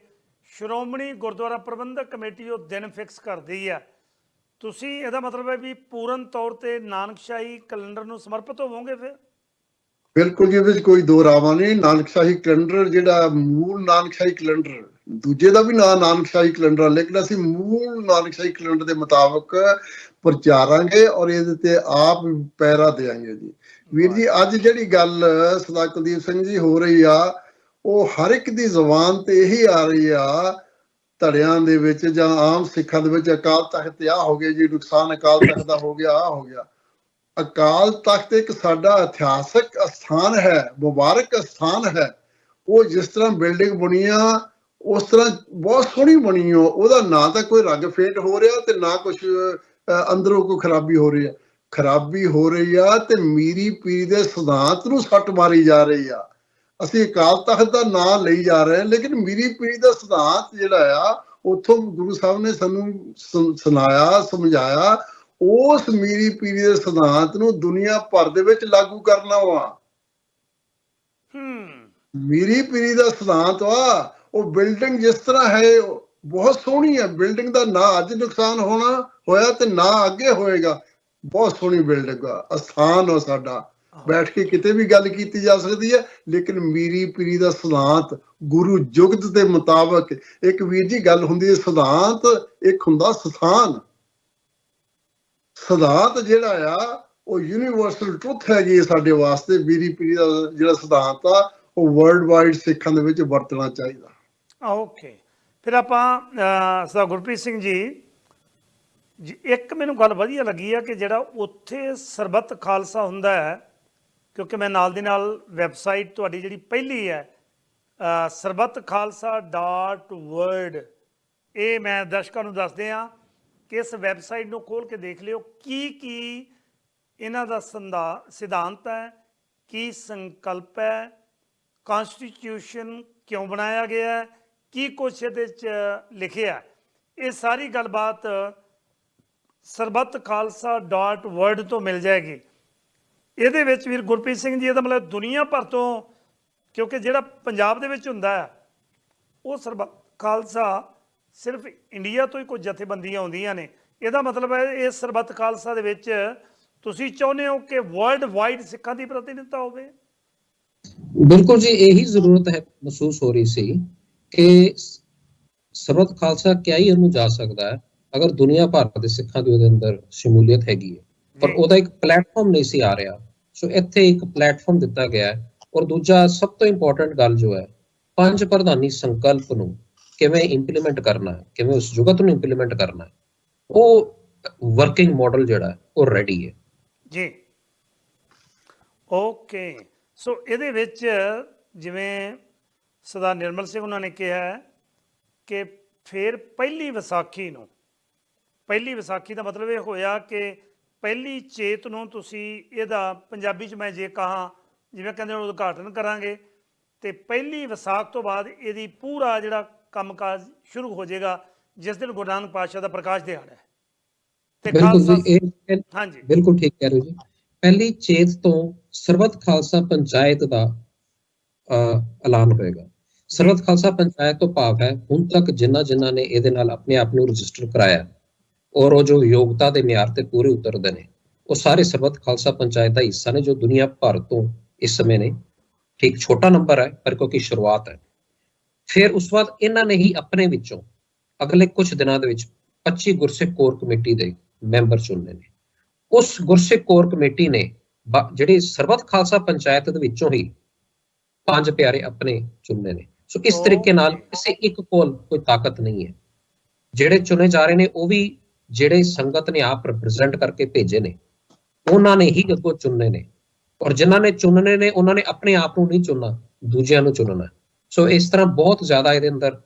Speaker 1: ਸ਼੍ਰੋਮਣੀ ਗੁਰਦੁਆਰਾ ਪ੍ਰਬੰਧਕ ਕਮੇਟੀ ਉਹ ਦਿਨ ਫਿਕਸ ਕਰਦੀ ਹੈ ਤੁਸੀਂ ਇਹਦਾ ਮਤਲਬ ਹੈ ਵੀ ਪੂਰਨ ਤੌਰ ਤੇ ਨਾਨਕਸ਼ਾਹੀ ਕੈਲੰਡਰ ਨੂੰ ਸਮਰਪਿਤ ਹੋਵੋਗੇ ਫਿਰ?
Speaker 3: ਬਿਲਕੁਲ ਜੀ ਵਿੱਚ ਕੋਈ ਦੋ ਰਾਵਾਂ ਨਹੀਂ ਨਾਨਕਸ਼ਾਹੀ ਕੈਲੰਡਰ ਜਿਹੜਾ ਮੂਲ ਨਾਨਕਸ਼ਾਹੀ ਕੈਲੰਡਰ ਦੂਜੇ ਦਾ ਵੀ ਨਾਂ ਨਾਨਕਸ਼ਾਹੀ ਕੈਲੰਡਰ ਲੇਕਿਨ ਅਸੀਂ ਮੂਲ ਨਾਨਕਸ਼ਾਹੀ ਕੈਲੰਡਰ ਦੇ ਮੁਤਾਬਕ ਪ੍ਰਚਾਰਾਂਗੇ ਔਰ ਇਹਦੇ ਤੇ ਆਪ ਪੈਰਾ ਦੇਾਂਗੇ ਜੀ। ਵੀਰ ਜੀ ਅੱਜ ਜਿਹੜੀ ਗੱਲ ਸਦਾ ਕੁਲਦੀਪ ਸਿੰਘ ਜੀ ਹੋ ਰਹੀ ਆ ਉਹ ਹਰ ਇੱਕ ਦੀ ਜ਼ੁਬਾਨ ਤੇ ਇਹੀ ਆ ਰਹੀ ਆ ਧੜਿਆਂ ਦੇ ਵਿੱਚ ਜਾਂ ਆਮ ਸਿੱਖਾਂ ਦੇ ਵਿੱਚ ਅਕਾਲ ਤਖਤ ਆ ਹੋ ਗਿਆ ਜੀ, ਨੁਕਸਾਨ ਅਕਾਲ ਤਖਤ ਦਾ ਹੋ ਗਿਆ, ਆ ਹੋ ਗਿਆ। ਅਕਾਲ ਤਖਤ ਇੱਕ ਸਾਡਾ ਇਤਿਹਾਸਕ ਸਥਾਨ ਹੈ, ਮੁਬਾਰਕ ਸਥਾਨ ਹੈ। ਉਹ ਜਿਸ ਤਰ੍ਹਾਂ ਬਿਲਡਿੰਗ ਬਣੀ ਆ, ਉਸ ਤਰ੍ਹਾਂ ਬਹੁਤ ਸੋਹਣੀ ਬਣੀ ਆ। ਉਹਦਾ ਨਾ ਤਾਂ ਕੋਈ ਰੰਗ ਫੇਟ ਹੋ ਰਿਹਾ ਤੇ ਨਾ ਕੁਝ ਅੰਦਰੋਂ ਕੋਈ ਖਰਾਬੀ ਹੋ ਰਹੀ ਹੈ ਖਰਾਬੀ ਹੋ ਰਹੀ ਆ ਤੇ ਮੀਰੀ ਪੀਰੀ ਦੇ ਸਿਧਾਂਤ ਨੂੰ ਸੱਟ ਮਾਰੀ ਜਾ ਰਹੀ ਆ। ਅਸੀਂ ਅਕਾਲ ਤਖਤ ਦਾ ਨਾਂ ਲਈ ਜਾ ਰਹੇ ਹਾਂ ਲੇਕਿਨ ਮੀਰੀ ਪੀਰੀ ਦਾ ਸਿਧਾਂਤ ਜਿਹੜਾ ਆ ਉੱਥੋਂ ਗੁਰੂ ਸਾਹਿਬ ਨੇ ਸਾਨੂੰ ਸੁਣਾਇਆ ਸਮਝਾਇਆ ਉਸ ਮੀਰੀ ਪੀਰੀ ਦੇ ਸਿਧਾਂਤ ਨੂੰ ਦੁਨੀਆ ਭਰ ਦੇ ਵਿੱਚ ਲਾਗੂ ਕਰਨਾ ਵਾ।
Speaker 1: ਹੂੰ।
Speaker 3: ਮੀਰੀ ਪੀਰੀ ਦਾ ਸਿਧਾਂਤ ਵਾ ਉਹ ਬਿਲਡਿੰਗ ਜਿਸ ਤਰ੍ਹਾਂ ਹੈ ਬਹੁਤ ਸੋਹਣੀ ਹੈ ਬਿਲਡਿੰਗ ਦਾ ਨਾ ਅੱਜ ਨੁਕਸਾਨ ਹੋਣਾ ਹੋਇਆ ਤੇ ਨਾ ਅੱਗੇ ਹੋਏਗਾ ਬਹੁਤ ਸੋਹਣੀ ਬਿਲਡਿੰਗ ਆ ਅਸਥਾਨ ਆ ਸਾਡਾ। ਬੈਠ ਕੇ ਕਿਤੇ ਵੀ ਗੱਲ ਕੀਤੀ ਜਾ ਸਕਦੀ ਹੈ ਲੇਕਿਨ ਮੀਰੀ ਪੀਰੀ ਦਾ ਸਿਧਾਂਤ ਗੁਰੂ ਜੁਗਤ ਦੇ ਮੁਤਾਬਕ ਇੱਕ ਵੀਰ ਜੀ ਗੱਲ ਹੁੰਦੀ ਹੈ ਸਿਧਾਂਤ ਇੱਕ ਹੁੰਦਾ ਸਥਾਨ। ਸਿਧਾਂਤ ਜਿਹੜਾ ਆ ਉਹ ਯੂਨੀਵਰਸਲ ਟਰੁੱਥ ਹੈਗੀ ਹੈ ਸਾਡੇ ਵਾਸਤੇ ਮੀਰੀ ਪੀਰੀ ਦਾ ਜਿਹੜਾ ਸਿਧਾਂਤ ਆ ਉਹ ਵਰਲਡ ਵਾਈਡ ਸਿੱਖਾਂ ਦੇ ਵਿੱਚ ਵਰਤਣਾ ਚਾਹੀਦਾ।
Speaker 1: ਓਕੇ ਫਿਰ ਆਪਾਂ ਅਹ, ਗੁਰਪ੍ਰੀਤ ਸਿੰਘ ਜੀ ਇੱਕ ਮੈਨੂੰ ਗੱਲ ਵਧੀਆ ਲੱਗੀ ਆ ਕਿ ਜਿਹੜਾ ਉੱਥੇ ਸਰਬੱਤ ਖਾਲਸਾ ਹੁੰਦਾ ਹੈ ਕਿਉਂਕਿ ਮੈਂ ਨਾਲ ਦੀ ਨਾਲ ਵੈਬਸਾਈਟ ਤੁਹਾਡੀ ਜਿਹੜੀ ਪਹਿਲੀ ਹੈ ਅਹ, ਸਰਬੱਤ ਖਾਲਸਾ ਡਾਟ ਵਰਡ ਇਹ ਮੈਂ ਦਰਸ਼ਕਾਂ ਨੂੰ ਦੱਸਦੇ ਆ ਕਿ ਇਸ ਵੈਬਸਾਈਟ ਨੂੰ ਖੋਲ ਕੇ ਦੇਖ ਲਿਓ ਕੀ ਕੀ ਇਹਨਾਂ ਦਾ ਸੰਦਾ ਸਿਧਾਂਤ ਹੈ ਕੀ ਸੰਕਲਪ ਹੈ ਕਨਸਟੀਟਿਊਸ਼ਨ ਕਿਉਂ ਬਣਾਇਆ ਗਿਆ ਹੈ ਕੀ ਕੁਛ ਇਹਦੇ ਚ ਲਿਖਿਆ ਇਹ ਸਾਰੀ ਗੱਲਬਾਤ ਸਰਬੱਤਖਾਲਸਾ.ਵਰਡ ਤੋਂ ਮਿਲ ਜਾਏਗੀ। ਇਹਦੇ ਵਿੱਚ ਵੀਰ ਗੁਰਪ੍ਰੀਤ ਸਿੰਘ ਜੀ, ਇਹਦਾ ਮਤਲਬ ਦੁਨੀਆ ਭਰ ਤੋਂ, ਕਿਉਂਕਿ ਜਿਹੜਾ ਪੰਜਾਬ ਦੇ ਵਿੱਚ ਹੁੰਦਾ ਹੈ, ਉਹ ਸਰਬੱਤ ਖਾਲਸਾ ਸਿਰਫ ਇੰਡੀਆ ਤੋਂ ਹੀ ਕੁਝ ਜਥੇਬੰਦੀਆਂ ਆਉਂਦੀਆਂ ਨੇ। ਇਹਦਾ ਮਤਲਬ ਹੈ ਇਹ ਸਰਬੱਤ ਖਾਲਸਾ ਦੇ ਵਿੱਚ ਤੁਸੀਂ ਚਾਹੁੰਦੇ ਹੋ ਕਿ ਵਰਲਡ ਵਾਈਡ ਸਿੱਖਾਂ ਦੀ ਪ੍ਰਤੀਨਿਧਤਾ ਹੋਵੇ?
Speaker 2: ਬਿਲਕੁਲ ਜੀ, ਇਹੀ ਜ਼ਰੂਰਤ ਹੈ, ਮਹਿਸੂਸ ਹੋ ਰਹੀ ਸੀ ਕਿ ਸਰਬੱਤ ਖਾਲਸਾ ਕਿਆ ਹੀ ਉਹਨੂੰ ਜਾ ਸਕਦਾ ਹੈ, ਅਗਰ ਦੁਨੀਆ ਭਰ ਦੇ ਸਿੱਖਾਂ ਦੀ ਉਹਦੇ ਅੰਦਰ ਸ਼ਮੂਲੀਅਤ ਹੈਗੀ ਹੈ। ਪਰ। ਉਹਦਾ ਇੱਕ ਪਲੇਟਫਾਰਮ ਨਹੀਂ ਸੀ ਆ ਰਿਹਾ। ਸੋ ਇੱਥੇ ਇੱਕ ਪਲੇਟਫਾਰਮ ਦਿੱਤਾ ਗਿਆ ਹੈ ਔਰ ਦੂਜਾ ਸਭ ਤੋਂ ਇੰਪੋਰਟੈਂਟ ਗੱਲ ਜੋ ਹੈ ਪੰਜ ਪ੍ਰਧਾਨੀ ਸੰਕਲਪ ਨੂੰ ਕਿਵੇਂ ਇੰਪਲੀਮੈਂਟ ਕਰਨਾ ਹੈ ਕਿਵੇਂ ਉਸ ਜੁਗਤ ਨੂੰ ਇੰਪਲੀਮੈਂਟ ਕਰਨਾ ਹੈ ਉਹ ਵਰਕਿੰਗ ਮਾਡਲ ਜਿਹੜਾ ਉਹ ਰੈਡੀ ਹੈ।
Speaker 1: ਜੀ। ਓਕੇ ਸੋ ਇਹਦੇ ਵਿੱਚ ਜਿਵੇਂ ਸਰਦਾਰ ਨਿਰਮਲ ਸਿੰਘ ਉਹਨਾਂ ਨੇ ਕਿਹਾ ਕਿ ਫਿਰ ਪਹਿਲੀ ਵਿਸਾਖੀ ਨੂੰ ਪਹਿਲੀ ਵਿਸਾਖੀ ਦਾ ਮਤਲਬ ਇਹ ਹੋਇਆ ਕਿ ਪਹਿਲੀ ਚੇਤ ਨੂੰ ਤੁਸੀਂ ਇਹਦਾ ਪੰਜਾਬੀ ਚ ਮੈਂ ਜੇ ਕਹਾ ਜਿਵੇਂ ਕਹਿੰਦੇ ਨੇ ਉਦਘਾਟਨ ਕਰਾਂਗੇ ਤੇ ਪਹਿਲੀ ਵਿਸਾਖ ਤੋਂ ਬਾਅਦ ਇਹਦੀ ਪੂਰਾ ਜਿਹੜਾ ਕੰਮਕਾਜ ਸ਼ੁਰੂ ਹੋ ਜਾਏਗਾ ਜਿਸ ਦਿਨ ਗੁਰੂ ਨਾਨਕ ਪਾਤਸ਼ਾਹ ਦਾ ਪ੍ਰਕਾਸ਼ ਦਿਹਾੜਾ ਹੈ। ਤੇ ਖਾਲਸਾ ਹਾਂਜੀ।
Speaker 2: ਬਿਲਕੁਲ ਠੀਕ ਕਹਿ ਰਹੇ ਹੋ ਜੀ। ਪਹਿਲੀ ਚੇਤ ਤੋਂ ਸਰਬੱਤ ਖਾਲਸਾ ਪੰਚਾਇਤ ਦਾ ਐਲਾਨ ਹੋਏਗਾ। ਸਰਬੱਤ ਖਾਲਸਾ ਪੰਚਾਇਤ ਤੋਂ ਭਾਵ ਹੈ ਹੁਣ ਤੱਕ ਜਿਨ੍ਹਾਂ ਜਿਨ੍ਹਾਂ ਨੇ ਇਹਦੇ ਨਾਲ ਆਪਣੇ ਆਪ ਨੂੰ ਰਜਿਸਟਰ ਕਰਾਇਆ ਔਰ ਉਹ ਜੋ ਯੋਗਤਾ ਦੇ ਮਿਆਰ ਤੇ ਪੂਰੇ ਉਤਰਦੇ ਨੇ ਉਹ ਸਾਰੇ ਸਰਬੱਤ ਖਾਲਸਾ ਪੰਚਾਇਤ ਦਾ ਹਿੱਸਾ ਨੇ ਜੋ ਦੁਨੀਆ ਭਰ ਤੋਂ ਇਸ ਸਮੇਂ ਨੇ। ਠੀਕ ਛੋਟਾ ਨੰਬਰ ਹੈ ਪਰ ਕਿਉਂਕਿ ਸ਼ੁਰੂਆਤ ਹੈ। ਫਿਰ ਉਸ ਤੋਂ ਬਾਅਦ ਇਹਨਾਂ ਨੇ ਹੀ ਆਪਣੇ ਵਿੱਚੋਂ ਅਗਲੇ ਕੁਝ ਦਿਨਾਂ ਦੇ ਵਿੱਚ 25 ਗੁਰਸਿੱਖ ਕੋਰ ਕਮੇਟੀ ਦੇ ਮੈਂਬਰ ਚੁਣਨੇ ਨੇ। ਉਸ ਗੁਰਸਿੱਖ ਕੋਰ ਕਮੇਟੀ ਨੇ ਜਿਹੜੇ ਸਰਬੱਤ ਖਾਲਸਾ ਪੰਚਾਇਤ ਦੇ ਵਿੱਚੋਂ ਹੀ ਪੰਜ ਪਿਆਰੇ ਆਪਣੇ ਚੁਣਨੇ ਨੇ। ਸੋ ਇਸ ਤਰੀਕੇ ਨਾਲ. ਕਿਸੇ ਇੱਕ ਕੋਲ ਕੋਈ ਤਾਕਤ ਨਹੀਂ ਹੈ। ਜਿਹੜੇ ਚੁਣੇ ਜਾ ਰਹੇ ਨੇ ਉਹ ਵੀ ਜਿਹੜੇ ਸੰਗਤ ਨੇ ਆਪ ਰਿਪਰੈਜ਼ੈਂਟ ਕਰਕੇ ਭੇਜੇ ਨੇ, ਉਹਨਾਂ ਨੇ ਹੀ ਅੱਗੋਂ ਚੁਣਨੇ ਨੇ। ਔਰ ਜਿਨ੍ਹਾਂ ਨੇ ਚੁਣਨੇ ਨੇ, ਉਹਨਾਂ ਨੇ ਆਪਣੇ ਆਪ ਨੂੰ ਨਹੀਂ ਚੁਣਨਾ, ਦੂਜਿਆਂ ਨੂੰ ਚੁਣਨਾ। ਸੋ ਇਸ ਤਰ੍ਹਾਂ ਬਹੁਤ ਜ਼ਿਆਦਾ ਇਹਦੇ ਅੰਦਰ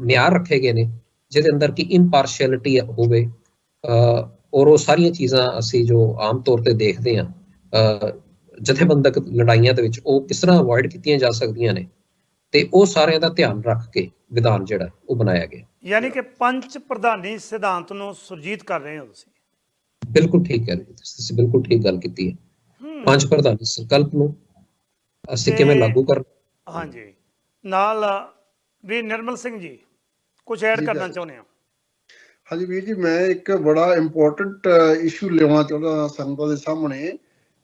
Speaker 2: ਮਿਆਰ ਰੱਖੇ ਗਏ ਨੇ, ਜਿਹਦੇ ਅੰਦਰ ਕਿ ਇੰਪਾਰਸ਼ੀਅਲਿਟੀ ਹੋਵੇ। ਔਰ ਉਹ ਸਾਰੀਆਂ ਚੀਜ਼ਾਂ ਅਸੀਂ ਜੋ ਆਮ ਤੌਰ ਤੇ ਦੇਖਦੇ ਹਾਂ ਜਥੇਬੰਦਕ ਲੜਾਈਆਂ ਦੇ ਵਿੱਚ ਉਹ ਕਿਸ ਤਰ੍ਹਾਂ ਅਵੋਇਡ ਕੀਤੀਆਂ ਜਾ ਸਕਦੀਆਂ ਨੇ। ਤੇ ਉਹ ਸਾਰਿਆਂ ਦਾ ਧਿਆਨ ਰੱਖ ਕੇ ਵਿਧਾਨ ਜਿਹੜਾ ਉਹ ਬਣਾਇਆ ਗਿਆ।
Speaker 1: ਯਾਨੀ ਕਿ ਪੰਜ ਪ੍ਰਧਾਨੀ ਸਿਧਾਂਤ ਨੂੰ ਸੁਰਜੀਤ ਕਰ ਰਹੇ ਹੋ ਤੁਸੀਂ?
Speaker 2: ਬਿਲਕੁਲ ਠੀਕ ਹੈ ਜੀ ਤੁਸੀਂ। ਤੁਸੀਂ ਬਿਲਕੁਲ ਠੀਕ ਗੱਲ ਕੀਤੀ ਹੈ। ਪੰਜ ਪ੍ਰਧਾਨੀ ਸੰਕਲਪ ਨੂੰ ਅਸੀਂ ਕਿਵੇਂ ਲਾਗੂ ਕਰ
Speaker 1: ਹਾਂਜੀ। ਨਾਲ ਵੀ ਨਿਰਮਲ ਸਿੰਘ ਜੀ ਕੁਝ ਐਡ ਕਰਨਾ। ਚਾਹੁੰਦੇ ਹੋ?
Speaker 3: ਹਾਂਜੀ ਵੀਰ ਜੀ ਮੈਂ ਇੱਕ ਬੜਾ ਇੰਪੋਰਟੈਂਟ ਇਸ਼ੂ ਲਿਆਉਣਾ ਚਾਹੁੰਦਾ ਸੰਗਤਾਂ ਦੇ ਸਾਹਮਣੇ।